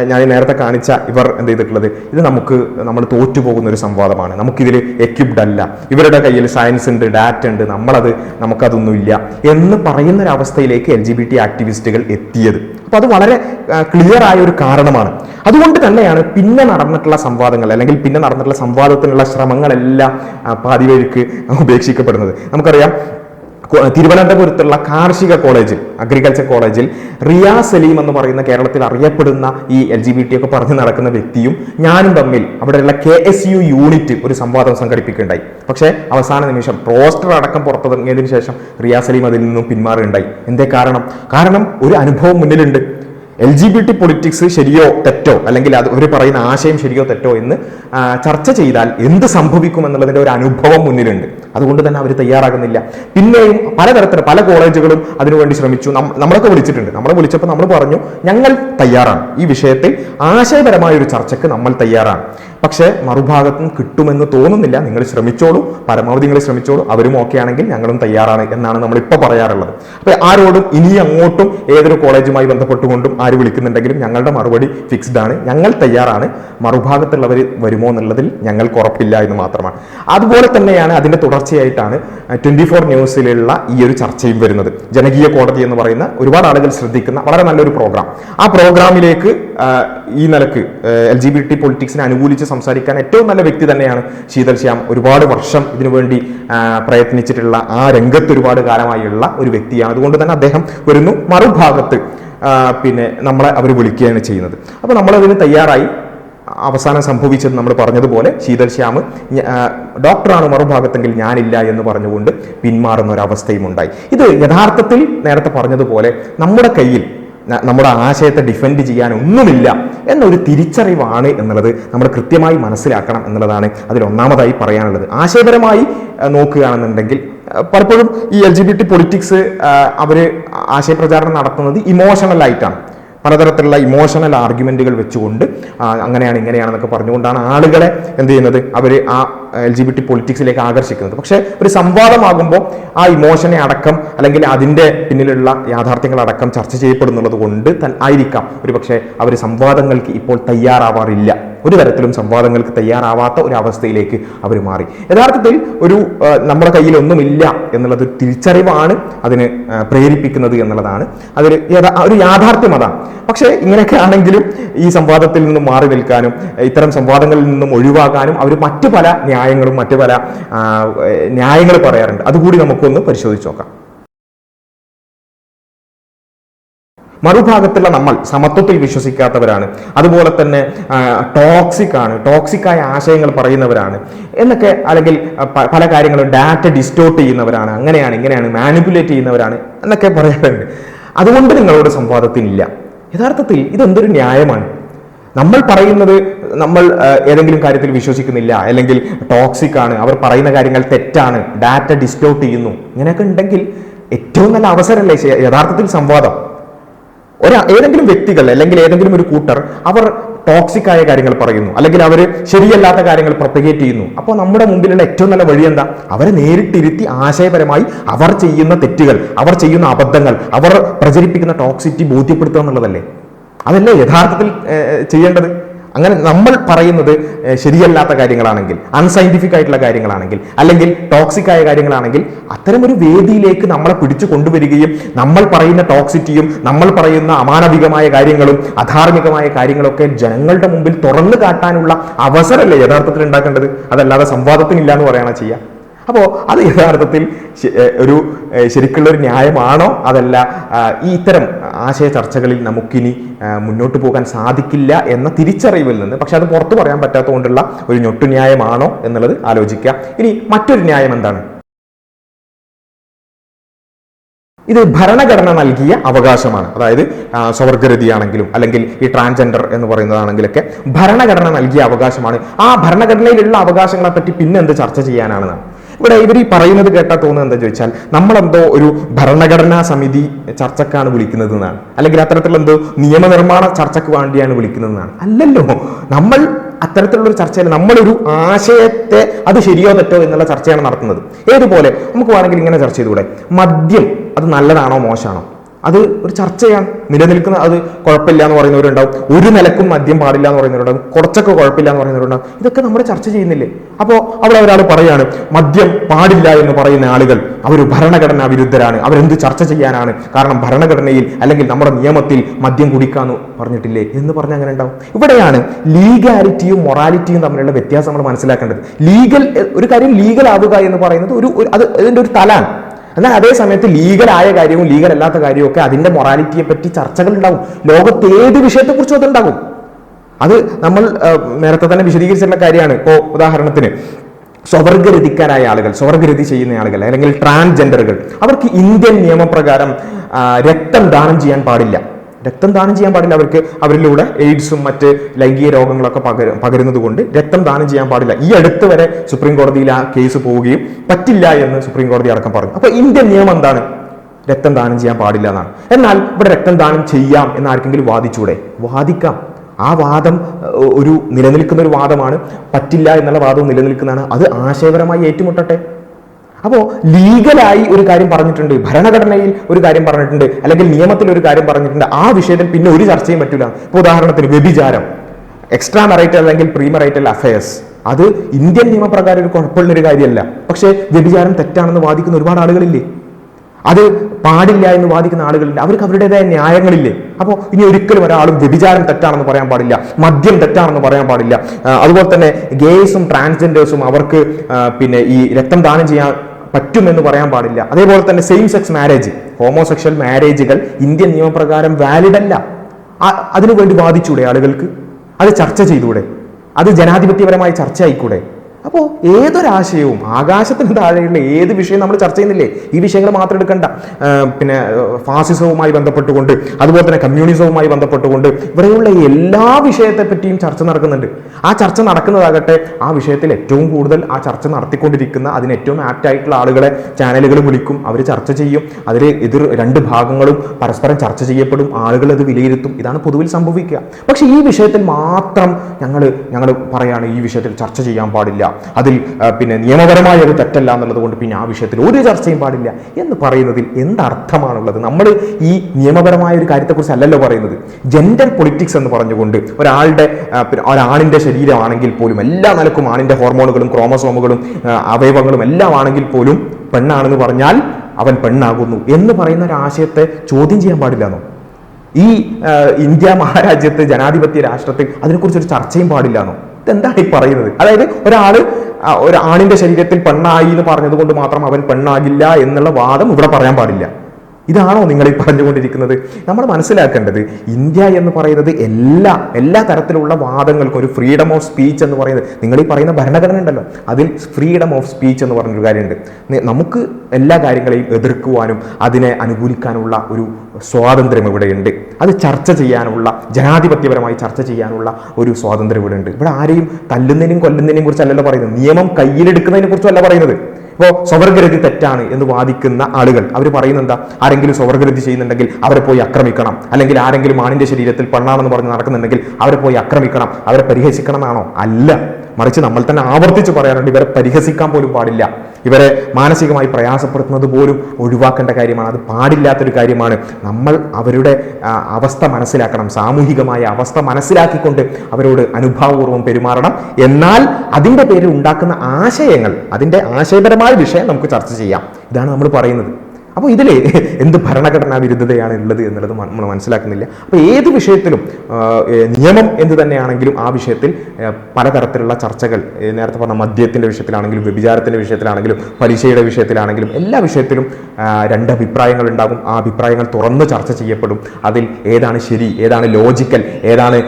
S1: ഞാൻ നേരത്തെ കാണിച്ച ഇവർ എന്ത് ചെയ്തിട്ടുള്ളത്? ഇത് നമുക്ക് നമ്മൾ തോറ്റുപോകുന്ന ഒരു സംവാദമാണ്. നമുക്കിതിൽ എക്യുപ്ഡ് അല്ല. ഇവരുടെ കയ്യിൽ സയൻസ് ഉണ്ട് ഡാറ്റ ഉണ്ട്. നമ്മളത് നമുക്കതൊന്നുമില്ല എന്ന് പറയുന്ന ഒരു അവസ്ഥയിലേക്ക് എൽ ജി ബി ടി ആക്ടിവിസ്റ്റുകൾ എത്തിയത്. അപ്പൊ അത് വളരെ ക്ലിയർ ആയ ഒരു കാരണമാണ്. അതുകൊണ്ട് തന്നെയാണ് പിന്നെ നടന്നിട്ടുള്ള സംവാദങ്ങൾ അല്ലെങ്കിൽ പിന്നെ നടന്നിട്ടുള്ള സംവാദത്തിനുള്ള ശ്രമങ്ങളെല്ലാം പാതിവഴിക്ക് ഉപേക്ഷിക്കപ്പെടുന്നത്. നമുക്കറിയാം തിരുവനന്തപുരത്തുള്ള കാർഷിക കോളേജിൽ അഗ്രികൾച്ചർ കോളേജിൽ റിയാ സലീം എന്ന് പറയുന്ന കേരളത്തിൽ അറിയപ്പെടുന്ന ഈ എൽ ജി ബി ടി ഒക്കെ പറഞ്ഞു നടക്കുന്ന വ്യക്തിയും ഞാനും തമ്മിൽ അവിടെയുള്ള കെ എസ് യു യൂണിറ്റ് ഒരു സംവാദം സംഘടിപ്പിക്കുകയുണ്ടായി. പക്ഷേ അവസാന നിമിഷം പോസ്റ്റർ അടക്കം പുറത്തിറങ്ങിയതിനു ശേഷം റിയാ സലീം അതിൽ നിന്നും പിന്മാറുകയുണ്ടായി. എന്തേ കാരണം? കാരണം ഒരു അനുഭവം മുന്നിലുണ്ട്. L G B T politics ശരിയോ തെറ്റോ അല്ലെങ്കിൽ അത് അവർ പറയുന്ന ആശയം ശരിയോ തെറ്റോ എന്ന് ചർച്ച ചെയ്താൽ എന്ത് സംഭവിക്കും എന്നുള്ളതിന്റെ ഒരു അനുഭവം മുന്നിലുണ്ട്. അതുകൊണ്ട് തന്നെ അവർ തയ്യാറാകുന്നില്ല. പിന്നെയും പലതരത്തിൽ പല കോളേജുകളും അതിനുവേണ്ടി ശ്രമിച്ചു. നമ്മളൊക്കെ വിളിച്ചിട്ടുണ്ട്. നമ്മളെ വിളിച്ചപ്പോൾ നമ്മൾ പറഞ്ഞു ഞങ്ങൾ തയ്യാറാണ്. ഈ വിഷയത്തിൽ ആശയപരമായ ഒരു ചർച്ചയ്ക്ക് നമ്മൾ തയ്യാറാണ്. പക്ഷേ മറുഭാഗത്തും കിട്ടുമെന്ന് തോന്നുന്നില്ല. നിങ്ങൾ ശ്രമിച്ചോളൂ. പരമാവധി നിങ്ങൾ ശ്രമിച്ചോളൂ. അവരും ഓക്കെ ആണെങ്കിൽ ഞങ്ങളും തയ്യാറാണ് എന്നാണ് നമ്മൾ ഇപ്പോൾ പറയാറുള്ളത്. അപ്പോൾ ആരോടും ഇനി അങ്ങോട്ടും ഏതൊരു കോളേജുമായി ബന്ധപ്പെട്ടുകൊണ്ടും ആര് വിളിക്കുന്നുണ്ടെങ്കിലും ഞങ്ങളുടെ മറുപടി ഫിക്സ്ഡ് ആണ്. ഞങ്ങൾ തയ്യാറാണ്. മറുഭാഗത്തുള്ളവർ വരുമോ എന്നുള്ളതിൽ ഞങ്ങൾക്ക് ഉറപ്പില്ല എന്ന് മാത്രമാണ്. അതുപോലെ തന്നെയാണ് അതിന്റെ തുടർച്ചയായിട്ടാണ് ട്വന്റി ഫോർ ന്യൂസിലുള്ള ഈ ഒരു ചർച്ചയും വരുന്നത്. ജനകീയ കോടതി എന്ന് പറയുന്ന ഒരുപാട് ആളുകൾ ശ്രദ്ധിക്കുന്ന വളരെ നല്ലൊരു പ്രോഗ്രാം. ആ പ്രോഗ്രാമിലേക്ക് ഈ നിലയ്ക്ക് എൽ ജി ബി ടി പൊളിറ്റിക്സിനെ അനുകൂലിച്ച് സംസാരിക്കാൻ ഏറ്റവും നല്ല വ്യക്തി തന്നെയാണ് ശീതൽ ശ്യാം. ഒരുപാട് വർഷം ഇതിനുവേണ്ടി പ്രയത്നിച്ചിട്ടുള്ള ആ രംഗത്ത് ഒരുപാട് കാലമായുള്ള ഒരു വ്യക്തിയാണ്. അതുകൊണ്ട് തന്നെ അദ്ദേഹം വരുന്നു മറുഭാഗത്ത് പിന്നെ നമ്മളെ അവർ വിളിക്കുകയാണ് ചെയ്യുന്നത്. അപ്പോൾ നമ്മളതിന് തയ്യാറായി. അവസാനം സംഭവിച്ചത് നമ്മൾ പറഞ്ഞതുപോലെ ശീതൽ ശ്യാം ഡോക്ടറാണ് മറുഭാഗത്തെങ്കിൽ ഞാനില്ല എന്ന് പറഞ്ഞുകൊണ്ട് പിന്മാറുന്ന ഒരു അവസ്ഥയും ഉണ്ടായി ഇത് യഥാർത്ഥത്തിൽ നേരത്തെ പറഞ്ഞതുപോലെ നമ്മുടെ കയ്യിൽ നമ്മുടെ ആശയത്തെ ഡിഫെൻഡ് ചെയ്യാൻ ഒന്നുമില്ല എന്നൊരു തിരിച്ചറിവാണ് എന്നുള്ളത് നമ്മൾ കൃത്യമായി മനസ്സിലാക്കണം എന്നുള്ളതാണ് അതിൽ ഒന്നാമതായി പറയാനുള്ളത്. ആശയപരമായി നോക്കുകയാണെന്നുണ്ടെങ്കിൽ പലപ്പോഴും ഈ L G B T politics അവർ ആശയപ്രചാരണം നടത്തുന്നത് ഇമോഷണൽ ആയിട്ടാണ് പലതരത്തിലുള്ള ഇമോഷണൽ ആർഗ്യുമെന്റുകൾ വെച്ചുകൊണ്ട് അങ്ങനെയാണ് ഇങ്ങനെയാണെന്നൊക്കെ പറഞ്ഞുകൊണ്ടാണ് ആളുകളെ എന്ത് ചെയ്യുന്നത്? അവർ ആ എൽ ജി ബി ടി പൊളിറ്റിക്സിലേക്ക് ആകർഷിക്കുന്നത്. പക്ഷേ ഒരു സംവാദമാകുമ്പോൾ ആ ഇമോഷനെ അടക്കം അല്ലെങ്കിൽ അതിന്റെ പിന്നിലുള്ള യാഥാർത്ഥ്യങ്ങൾ അടക്കം ചർച്ച ചെയ്യപ്പെടുന്നുള്ളത് കൊണ്ട് ആയിരിക്കാം. ഒരു പക്ഷേ അവർ സംവാദങ്ങൾക്ക് ഇപ്പോൾ തയ്യാറാവാറില്ല. ഒരു തരത്തിലും സംവാദങ്ങൾക്ക് തയ്യാറാവാത്ത ഒരു അവസ്ഥയിലേക്ക് അവർ മാറി. യഥാർത്ഥത്തിൽ ഒരു നമ്മുടെ കയ്യിൽ ഒന്നുമില്ല എന്നുള്ളത് ഒരു തിരിച്ചറിവാണ് അതിന് പ്രേരിപ്പിക്കുന്നത് എന്നുള്ളതാണ്. അതൊരു ഒരു യാഥാർത്ഥ്യം അതാണ്. പക്ഷേ ഇങ്ങനെയൊക്കെ ആണെങ്കിലും ഈ സംവാദത്തിൽ നിന്നും മാറി നിൽക്കാനും ഇത്തരം സംവാദങ്ങളിൽ നിന്നും ഒഴിവാകാനും അവർ മറ്റു പല ന്യായങ്ങളും മറ്റു പല ന്യായങ്ങൾ പറയാറുണ്ട്. അതുകൂടി നമുക്കൊന്ന് പരിശോധിച്ച് നോക്കാം. മറുഭാഗത്തുള്ള നമ്മൾ സമത്വത്തിൽ വിശ്വസിക്കാത്തവരാണ്. അതുപോലെ തന്നെ ടോക്സിക് ആണ് ടോക്സിക് ആയ ആശയങ്ങൾ പറയുന്നവരാണ്. എന്നൊക്കെ അല്ലെങ്കിൽ പല കാര്യങ്ങളും ഡാറ്റ ഡിസ്റ്റോർട്ട് ചെയ്യുന്നവരാണ്. അങ്ങനെയാണ് ഇങ്ങനെയാണ് മാനിപ്പുലേറ്റ് ചെയ്യുന്നവരാണ് എന്നൊക്കെ പറയാറുണ്ട്. അതുകൊണ്ട് നിങ്ങളോട് സംവാദത്തിനില്ല. യഥാർത്ഥത്തിൽ ഇതെന്തൊരു ന്യായമാണ്? നമ്മൾ പറയുന്നത് നമ്മൾ ഏതെങ്കിലും കാര്യത്തിൽ വിശ്വസിക്കുന്നില്ല അല്ലെങ്കിൽ ടോക്സിക് ആണ് അവർ പറയുന്ന കാര്യങ്ങൾ തെറ്റാണ് ഡാറ്റ ഡിസ്റ്റോട്ട് ചെയ്യുന്നു ഇങ്ങനെയൊക്കെ ഉണ്ടെങ്കിൽ ഏറ്റവും നല്ല അവസരമല്ലേ യഥാർത്ഥത്തിൽ സംവാദം? ഒരു ഏതെങ്കിലും വ്യക്തികൾ അല്ലെങ്കിൽ ഏതെങ്കിലും ഒരു കൂട്ടർ അവർ ടോക്സിക് ആയ കാര്യങ്ങൾ പറയുന്നു അല്ലെങ്കിൽ അവർ ശരിയല്ലാത്ത കാര്യങ്ങൾ പ്രൊപ്പഗേറ്റ് ചെയ്യുന്നു. അപ്പോൾ നമ്മുടെ മുമ്പിലുള്ള ഏറ്റവും നല്ല വഴി എന്താ? അവരെ നേരിട്ടിരുത്തി ആശയപരമായി അവർ ചെയ്യുന്ന തെറ്റുകൾ അവർ ചെയ്യുന്ന അബദ്ധങ്ങൾ അവർ പ്രചരിപ്പിക്കുന്ന ടോക്സിറ്റി ബോധ്യപ്പെടുത്തുക എന്നുള്ളതല്ലേ? അതല്ലേ യഥാർത്ഥത്തിൽ ചെയ്യേണ്ടത്? അങ്ങനെ നമ്മൾ പറയുന്നത് ശരിയല്ലാത്ത കാര്യങ്ങളാണെങ്കിൽ അൺസയന്റിഫിക് ആയിട്ടുള്ള കാര്യങ്ങളാണെങ്കിൽ അല്ലെങ്കിൽ ടോക്സിക് ആയ കാര്യങ്ങളാണെങ്കിൽ അത്തരം ഒരു വേദിയിലേക്ക് നമ്മളെ പിടിച്ചു കൊണ്ടുവരികയും നമ്മൾ പറയുന്ന ടോക്സിറ്റിയും നമ്മൾ പറയുന്ന അമാനവികമായ കാര്യങ്ങളും അധാർമികമായ കാര്യങ്ങളൊക്കെ ജനങ്ങളുടെ മുമ്പിൽ തുറന്നു കാട്ടാനുള്ള അവസരമല്ലേ യഥാർത്ഥത്തിൽ ഉണ്ടാക്കേണ്ടത്? അതല്ലാതെ സംവാദത്തിനില്ല എന്ന് പറയണ ചെയ്യുക അപ്പോൾ അത് യഥാർത്ഥത്തിൽ ഒരു ശരിക്കുള്ള ഒരു ന്യായമാണോ? അതല്ല ഈ ഇത്തരം ആശയ ചർച്ചകളിൽ നമുക്കിനി മുന്നോട്ട് പോകാൻ സാധിക്കില്ല എന്ന തിരിച്ചറിവിൽ നിന്ന് പക്ഷെ അത് പുറത്തു പറയാൻ പറ്റാത്തതുകൊണ്ടുള്ള ഒരു ഞൊട്ടുന്യായമാണോ എന്നുള്ളത് ആലോചിക്കുക. ഇനി മറ്റൊരു ന്യായം എന്താണ്? ഇത് ഭരണഘടന നൽകിയ അവകാശമാണ്. അതായത് സ്വർഗരതിയാണെങ്കിലും അല്ലെങ്കിൽ ഈ ട്രാൻസ്ജെൻഡർ എന്ന് പറയുന്നതാണെങ്കിലൊക്കെ ഭരണഘടന നൽകിയ അവകാശമാണ്. ആ ഭരണഘടനയിലുള്ള അവകാശങ്ങളെ പറ്റി പിന്നെ എന്ത് ചർച്ച ചെയ്യാനാണ് നാം? ഇവിടെ ഇവർ ഈ പറയുന്നത് കേട്ടാൽ തോന്നുന്നത് എന്താ ചോദിച്ചാൽ നമ്മളെന്തോ ഒരു ഭരണഘടനാ സമിതി ചർച്ചക്കാണ് വിളിക്കുന്നത് എന്നാണ്. അല്ലെങ്കിൽ അത്തരത്തിലുള്ള എന്തോ നിയമനിർമ്മാണ ചർച്ചക്ക് വേണ്ടിയാണ് വിളിക്കുന്നത് എന്നാണ്. അല്ലല്ലോ നമ്മൾ അത്തരത്തിലുള്ളൊരു ചർച്ചയല്ല നമ്മളൊരു ആശയത്തെ അത് ശരിയോ തെറ്റോ എന്നുള്ള ചർച്ചയാണ് നടത്തുന്നത്. ഏതുപോലെ നമുക്ക് വേണമെങ്കിൽ ഇങ്ങനെ ചർച്ച ചെയ്തുകൂടെ? മദ്യം അത് നല്ലതാണോ മോശമാണോ? അത് ഒരു ചർച്ചയാണ്. നിലനിൽക്കുന്ന അത് കുഴപ്പമില്ല എന്ന് പറയുന്നവരുണ്ടാവും. ഒരു നിലക്കും മദ്യം പാടില്ല എന്ന് പറയുന്നവരുണ്ടാവും. കുറച്ചൊക്കെ കുഴപ്പമില്ല എന്ന് പറയുന്നവരുണ്ടാവും. ഇതൊക്കെ നമ്മൾ ചർച്ച ചെയ്യുന്നില്ലേ? അപ്പോൾ അവിടെ ഒരാൾ പറയാണ് മദ്യം പാടില്ല എന്ന് പറയുന്ന ആളുകൾ അവർ ഭരണഘടനാ വിരുദ്ധരാണ്. അവരെന്ത് ചർച്ച ചെയ്യാനാണ്? കാരണം ഭരണഘടനയിൽ അല്ലെങ്കിൽ നമ്മുടെ നിയമത്തിൽ മദ്യം കുടിക്കാന്ന് പറഞ്ഞിട്ടില്ലേ? എന്ന് പറഞ്ഞാൽ അങ്ങനെ ഉണ്ടാവും. ഇവിടെയാണ് ലീഗാലിറ്റിയും മൊറാലിറ്റിയും തമ്മിലുള്ള വ്യത്യാസം നമ്മൾ മനസ്സിലാക്കേണ്ടത്. ലീഗൽ ഒരു കാര്യം ലീഗൽ ആവുക എന്ന് പറയുന്നത് ഒരു അത് ഇതിന്റെ ഒരു തലാണ്. എന്നാൽ അതേ സമയത്ത് ലീഗലായ കാര്യവും ലീഗൽ അല്ലാത്ത കാര്യവും ഒക്കെ അതിന്റെ മൊറാലിറ്റിയെ പറ്റി ചർച്ചകൾ ഉണ്ടാവും ലോകത്ത് ഏത് വിഷയത്തെക്കുറിച്ചും അതുണ്ടാകും. അത് നമ്മൾ നേരത്തെ തന്നെ വിശദീകരിച്ചിട്ടുള്ള കാര്യമാണ്. ഇപ്പോ ഉദാഹരണത്തിന് സ്വവർഗരതിക്കാരായ ആളുകൾ സ്വവർഗരതി ചെയ്യുന്ന ആളുകൾ അല്ലെങ്കിൽ ട്രാൻസ്ജെൻഡറുകൾ അവർക്ക് ഇന്ത്യൻ നിയമപ്രകാരം രക്തം ദാനം ചെയ്യാൻ പാടില്ല. രക്തം ദാനം ചെയ്യാൻ പാടില്ല അവർക്ക്. അവരിലൂടെ എയ്ഡ്സും മറ്റ് ലൈംഗിക രോഗങ്ങളൊക്കെ പകര പകരുന്നത് കൊണ്ട് രക്തം ദാനം ചെയ്യാൻ പാടില്ല. ഈ അടുത്ത് വരെ സുപ്രീം കോടതിയിൽ ആ കേസ് പോവുകയും പറ്റില്ല എന്ന് സുപ്രീം കോടതി അടക്കം പറഞ്ഞു. അപ്പൊ ഇന്ത്യൻ നിയമം എന്താണ്? രക്തം ദാനം ചെയ്യാൻ പാടില്ല എന്നാണ്. എന്നാൽ ഇവിടെ രക്തം ദാനം ചെയ്യാം എന്ന് ആർക്കെങ്കിലും വാദിച്ചൂടെ? വാദിക്കാം. ആ വാദം ഒരു നിലനിൽക്കുന്ന ഒരു വാദമാണ്. പറ്റില്ല എന്നുള്ള വാദവും നിലനിൽക്കുന്നതാണ്. അത് ആശയപരമായി ഏറ്റുമുട്ടട്ടെ. അപ്പോൾ ലീഗലായി ഒരു കാര്യം പറഞ്ഞിട്ടുണ്ട് ഭരണഘടനയിൽ ഒരു കാര്യം പറഞ്ഞിട്ടുണ്ട് അല്ലെങ്കിൽ നിയമത്തിൽ ഒരു കാര്യം പറഞ്ഞിട്ടുണ്ട്. ആ വിഷയത്തിൽ പിന്നെ ഒരു ചർച്ചയും പറ്റില്ല ഇപ്പോൾ ഉദാഹരണത്തിന് വ്യഭിചാരം. എക്സ്ട്രാ മറൈറ്റൽ അല്ലെങ്കിൽ പ്രീ മറൈറ്റൽ അഫയേഴ്സ് അത് ഇന്ത്യൻ നിയമപ്രകാരം ഒരു കുഴപ്പമുള്ളൊരു കാര്യമല്ല. പക്ഷേ വ്യഭിചാരം തെറ്റാണെന്ന് വാദിക്കുന്ന ഒരുപാട് ആളുകളില്ലേ? അത് പാടില്ല എന്ന് വാദിക്കുന്ന ആളുകളില്ല? അവർക്ക് അവരുടേതായ ന്യായങ്ങളില്ലേ? അപ്പോൾ ഇനി ഒരിക്കലും ഒരാളും വ്യഭിചാരം തെറ്റാണെന്ന് പറയാൻ പാടില്ല. മദ്യം തെറ്റാണെന്ന് പറയാൻ പാടില്ല. അതുപോലെ തന്നെ ഗേയ്സും ട്രാൻസ്ജെൻഡേഴ്സും അവർക്ക് പിന്നെ ഈ രക്തം ദാനം ചെയ്യാൻ പറ്റുമെന്ന് പറയാൻ പാടില്ല. അതേപോലെ തന്നെ സെയിം സെക്സ് മാരേജ് ഹോമോസെക്ഷൽ മാരേജുകൾ ഇന്ത്യൻ നിയമപ്രകാരം വാലിഡ് അല്ല. അതിനുവേണ്ടി വാദിച്ചൂടെ ആളുകൾക്ക്? അത് ചർച്ച ചെയ്തൂടെ? അത് ജനാധിപത്യപരമായ ചർച്ച ആയിക്കൂടെ? അപ്പോൾ ഏതൊരാശയവും ആകാശത്തിന് താഴെയുള്ള ഏത് വിഷയം നമ്മൾ ചർച്ച ചെയ്യുന്നില്ലേ? ഈ വിഷയങ്ങൾ മാത്രം എടുക്കണ്ട. പിന്നെ ഫാസിസവുമായി ബന്ധപ്പെട്ടുകൊണ്ട് അതുപോലെ തന്നെ കമ്മ്യൂണിസവുമായി ബന്ധപ്പെട്ടുകൊണ്ട് ഇവിടെയുള്ള എല്ലാ വിഷയത്തെ പറ്റിയും ചർച്ച നടക്കുന്നുണ്ട്. ആ ചർച്ച നടക്കുന്നതാകട്ടെ ആ വിഷയത്തിൽ ഏറ്റവും കൂടുതൽ ആ ചർച്ച നടത്തിക്കൊണ്ടിരിക്കുന്ന അതിന് ഏറ്റവും ആപ്റ്റ് ആയിട്ടുള്ള ആളുകളെ ചാനലുകൾ വിളിക്കും അവർ ചർച്ച ചെയ്യും. അതിൽ എതിർ രണ്ട് ഭാഗങ്ങളും പരസ്പരം ചർച്ച ചെയ്യപ്പെടും ആളുകൾ അത് വിലയിരുത്തും. ഇതാണ് പൊതുവിൽ സംഭവിക്കുക. പക്ഷേ ഈ വിഷയത്തിൽ മാത്രം ഞങ്ങൾ ഞങ്ങൾ പറയുകയാണ് ഈ വിഷയത്തിൽ ചർച്ച ചെയ്യാൻ പാടില്ല. അതിൽ പിന്നെ നിയമപരമായ ഒരു തെറ്റല്ല എന്നുള്ളത് കൊണ്ട് പിന്നെ ആ വിഷയത്തിൽ ഒരു ചർച്ചയും പാടില്ല എന്ന് പറയുന്നതിൽ എന്തർത്ഥമാണുള്ളത്? നമ്മൾ ഈ നിയമപരമായ ഒരു കാര്യത്തെക്കുറിച്ച് അല്ലല്ലോ പറയുന്നത്. ജെൻഡർ പൊളിറ്റിക്സ് എന്ന് പറഞ്ഞുകൊണ്ട് ഒരാളുടെ ഒരാണിന്റെ ശരീരമാണെങ്കിൽ പോലും എല്ലാ നിലക്കും ആണിന്റെ ഹോർമോണുകളും ക്രോമസോമുകളും അവയവങ്ങളും എല്ലാം ആണെങ്കിൽ പോലും പെണ്ണാണെന്ന് പറഞ്ഞാൽ അവൻ പെണ്ണാകുന്നു എന്ന് പറയുന്ന ഒരു ആശയത്തെ ചോദ്യം ചെയ്യാൻ പാടില്ലെന്നോ ഈ ഇന്ത്യ മഹാരാജ്യത്ത് ജനാധിപത്യ രാഷ്ട്രത്തിൽ അതിനെക്കുറിച്ച് ഒരു ചർച്ചയും പാടില്ലെന്നോ ഇതെന്താണ് ഈ പറയുന്നത്? അതായത് ഒരാൾ ഒരു ആണിന്റെ ശരീരത്തിൽ പെണ്ണായി എന്ന് പറഞ്ഞത് കൊണ്ട് മാത്രം അവൻ പെണ്ണാകില്ല എന്നുള്ള വാദം ഇവിടെ പറയാൻ പാടില്ല. ഇതാണോ നിങ്ങൾ ഈ പറഞ്ഞുകൊണ്ടിരിക്കുന്നത്? നമ്മൾ മനസ്സിലാക്കേണ്ടത് ഇന്ത്യ എന്ന് പറയുന്നത് എല്ലാ എല്ലാ തരത്തിലുള്ള വാദങ്ങൾക്കും ഒരു ഫ്രീഡം ഓഫ് സ്പീച്ച് എന്ന് പറയുന്നത്. നിങ്ങൾ ഈ പറയുന്ന ഭരണഘടന ഉണ്ടല്ലോ അതിൽ ഫ്രീഡം ഓഫ് സ്പീച്ച് എന്ന് പറഞ്ഞൊരു കാര്യമുണ്ട്. നമുക്ക് എല്ലാ കാര്യങ്ങളെയും എതിർക്കുവാനും അതിനെ അനുകൂലിക്കാനുള്ള ഒരു സ്വാതന്ത്ര്യം ഇവിടെയുണ്ട്. അത് ചർച്ച ചെയ്യാനുള്ള ജനാധിപത്യപരമായി ചർച്ച ചെയ്യാനുള്ള ഒരു സ്വാതന്ത്ര്യം ഇവിടെ ഉണ്ട് ഇവിടെ ആരെയും തല്ലുന്നതിനും കൊല്ലുന്നതിനെയും കുറിച്ചല്ലല്ലോ പറയുന്നത്. നിയമം കയ്യിലെടുക്കുന്നതിനെ കുറിച്ചല്ല പറയുന്നത്. ഇപ്പോൾ സ്വവർഗരതി തെറ്റാണ് എന്ന് വാദിക്കുന്ന ആളുകൾ അവർ പറയുന്ന എന്താ ആരെങ്കിലും സ്വവർഗരതി ചെയ്യുന്നുണ്ടെങ്കിൽ അവരെ പോയി ആക്രമിക്കണം. അല്ലെങ്കിൽ ആരെങ്കിലും ആണിന്റെ ശരീരത്തിൽ പെണ്ണാണെന്ന് പറഞ്ഞ് നടക്കുന്നുണ്ടെങ്കിൽ അവരെ പോയി ആക്രമിക്കണം. അവരെ പരിഹസിക്കണം എന്നാണോ? അല്ല. മറിച്ച് നമ്മൾ തന്നെ ആവർത്തിച്ച് പറയാറുണ്ട് ഇവരെ പരിഹസിക്കാൻ പോലും പാടില്ല. ഇവരെ മാനസികമായി പ്രയാസപ്പെടുത്തുന്നത് പോലും ഒഴിവാക്കേണ്ട കാര്യമാണ്. അത് പാടില്ലാത്തൊരു കാര്യമാണ്. നമ്മൾ അവരുടെ അവസ്ഥ മനസ്സിലാക്കണം. സാമൂഹികമായ അവസ്ഥ മനസ്സിലാക്കിക്കൊണ്ട് അവരോട് അനുഭാവപൂർവം പെരുമാറണം. എന്നാൽ അതിന്റെ പേരിൽ ഉണ്ടാക്കുന്ന ആശയങ്ങൾ അതിന്റെ ആശയപരമായ വിഷയം നമുക്ക് ചർച്ച ചെയ്യാം. ഇതാണ് നമ്മൾ പറയുന്നത്. അപ്പോൾ ഇതിൽ എന്ത് ഭരണഘടനാ വിരുദ്ധതയാണ് ഉള്ളത് എന്നുള്ളത് നമ്മൾ മനസ്സിലാക്കുന്നില്ല. അപ്പോൾ ഏത് വിഷയത്തിലും നിയമം എന്ത് തന്നെയാണെങ്കിലും ആ വിഷയത്തിൽ പലതരത്തിലുള്ള ചർച്ചകൾ നേരത്തെ പറഞ്ഞ മദ്യത്തിന്റെ വിഷയത്തിലാണെങ്കിലും വ്യഭിചാരത്തിന്റെ വിഷയത്തിലാണെങ്കിലും പലിശയുടെ വിഷയത്തിലാണെങ്കിലും എല്ലാ വിഷയത്തിലും രണ്ട് അഭിപ്രായങ്ങൾ ഉണ്ടാകും. ആ അഭിപ്രായങ്ങൾ തുറന്ന് ചർച്ച ചെയ്യപ്പെടും. അതിൽ ഏതാണ് ശരി ഏതാണ് ലോജിക്കൽ ഏതാണ്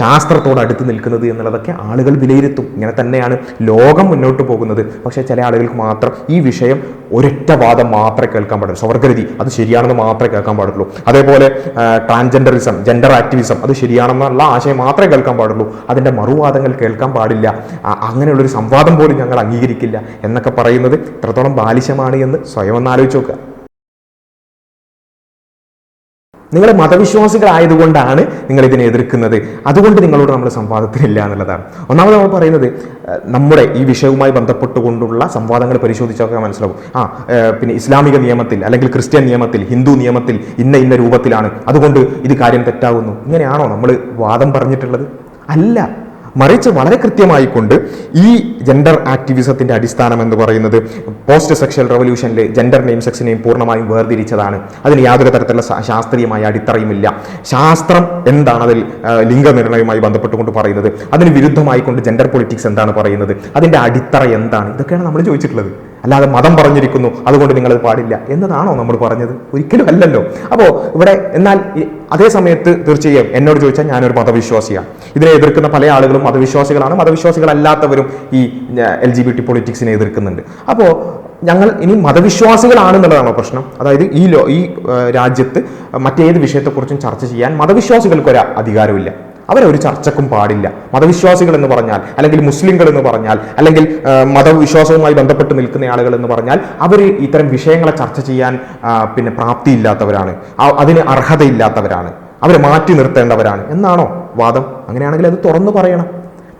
S1: ശാസ്ത്രത്തോട് അടുത്ത് നിൽക്കുന്നത് എന്നുള്ളതൊക്കെ ആളുകൾ വിലയിരുത്തും. ഇങ്ങനെ തന്നെയാണ് ലോകം മുന്നോട്ട് പോകുന്നത്. പക്ഷേ ചില ആളുകൾക്ക് മാത്രം ഈ വിഷയം ഒരൊറ്റ വാദം മാത്രമേ കേൾക്കാൻ പാടുള്ളൂ സ്വർഗരതി അത് ശരിയാണെന്ന് മാത്രമേ കേൾക്കാൻ പാടുള്ളൂ. അതേപോലെ ട്രാൻസ്ജെൻഡറിസം ജെൻഡർ ആക്ടിവിസം അത് ശരിയാണെന്നുള്ള ആശയം മാത്രമേ കേൾക്കാൻ പാടുള്ളൂ. അതിന്റെ മറുവാദങ്ങൾ കേൾക്കാൻ പാടില്ല. അങ്ങനെയുള്ളൊരു സംവാദം പോലും ഞങ്ങൾ അംഗീകരിക്കില്ല എന്നൊക്കെ പറയുന്നത് എത്രത്തോളം ബാലിശമാണ് എന്ന് സ്വയം ഒന്ന് ആലോചിച്ച് നോക്കുക. നിങ്ങൾ മതവിശ്വാസികളായതുകൊണ്ടാണ് നിങ്ങൾ ഇതിനെ എതിർക്കുന്നത്. അതുകൊണ്ട് നിങ്ങളോട് നമ്മൾ സംവാദത്തിനില്ല എന്നുള്ളതാണ്. ഒന്നാമത് നമ്മൾ പറയുന്നത് നമ്മുടെ ഈ വിഷയവുമായി ബന്ധപ്പെട്ടുകൊണ്ടുള്ള സംവാദങ്ങൾ പരിശോധിച്ചൊക്കെ മനസ്സിലാവും. ആ പിന്നെ ഇസ്ലാമിക നിയമത്തിൽ അല്ലെങ്കിൽ ക്രിസ്ത്യൻ നിയമത്തിൽ ഹിന്ദു നിയമത്തിൽ ഇന്ന ഇന്ന രൂപത്തിലാണ്. അതുകൊണ്ട് ഇത് കാര്യം തെറ്റാകുന്നു. ഇങ്ങനെയാണോ നമ്മൾ വാദം പറഞ്ഞിട്ടുള്ളത്? അല്ല. മറിച്ച് വളരെ കൃത്യമായി കൊണ്ട് ഈ ജെൻഡർ ആക്ടിവിസത്തിന്റെ അടിസ്ഥാനം എന്ന് പറയുന്നത് പോസ്റ്റ് സെക്ഷൽ റവല്യൂഷനിൽ ജെൻഡറിനെയും നെയിം സെക്സിനെയും പൂർണമായും വേർതിരിച്ചതാണ്. അതിന് യാതൊരു തരത്തിലുള്ള ശാസ്ത്രീയമായ അടിത്തറയുമില്ല. ശാസ്ത്രം എന്താണ് അതിൽ ലിംഗനിർണയവുമായി ബന്ധപ്പെട്ടുകൊണ്ട് പറയുന്നത്? അതിന് വിരുദ്ധമായിക്കൊണ്ട് ജെൻഡർ പൊളിറ്റിക്സ് എന്താണ് പറയുന്നത്? അതിന്റെ അടിത്തറ എന്താണ്? ഇതൊക്കെയാണ് നമ്മൾ ചോദിച്ചിട്ടുള്ളത്. അല്ലാതെ മതം പറഞ്ഞിരിക്കുന്നു അതുകൊണ്ട് നിങ്ങളത് പാടില്ല എന്നതാണോ നമ്മൾ പറഞ്ഞത്? ഒരിക്കലും അല്ലല്ലോ. അപ്പോൾ ഇവിടെ എന്നാൽ അതേ സമയത്ത് തീർച്ചയായും എന്നോട് ചോദിച്ചാൽ ഞാനൊരു മതവിശ്വാസിയാണ്. ഇതിനെ എതിർക്കുന്ന പല ആളുകളും മതവിശ്വാസികളാണ്. മതവിശ്വാസികളല്ലാത്തവരും ഈ എൽ ജി ബി ടി പൊളിറ്റിക്സിനെ എതിർക്കുന്നുണ്ട്. അപ്പോൾ ഞങ്ങൾ ഇനി മതവിശ്വാസികളാണെന്നുള്ളതാണോ പ്രശ്നം? അതായത് ഈ ലോ ഈ രാജ്യത്ത് മറ്റേത് വിഷയത്തെക്കുറിച്ചും ചർച്ച ചെയ്യാൻ മതവിശ്വാസികൾക്കൊരു അധികാരമില്ല. അവരെ ഒരു ചർച്ചക്കും പാടില്ല. മതവിശ്വാസികൾ എന്ന് പറഞ്ഞാൽ അല്ലെങ്കിൽ മുസ്ലിങ്ങൾ എന്ന് പറഞ്ഞാൽ അല്ലെങ്കിൽ മതവിശ്വാസവുമായി ബന്ധപ്പെട്ട് നിൽക്കുന്ന ആളുകൾ എന്ന് പറഞ്ഞാൽ അവർ ഇത്തരം വിഷയങ്ങളെ ചർച്ച ചെയ്യാൻ പിന്നെ പ്രാപ്തിയില്ലാത്തവരാണ്. അതിന് അർഹതയില്ലാത്തവരാണ്. അവരെ മാറ്റി നിർത്തേണ്ടവരാണ്. എന്നാണോ വാദം? അങ്ങനെയാണെങ്കിൽ അത് തുറന്നു പറയണം.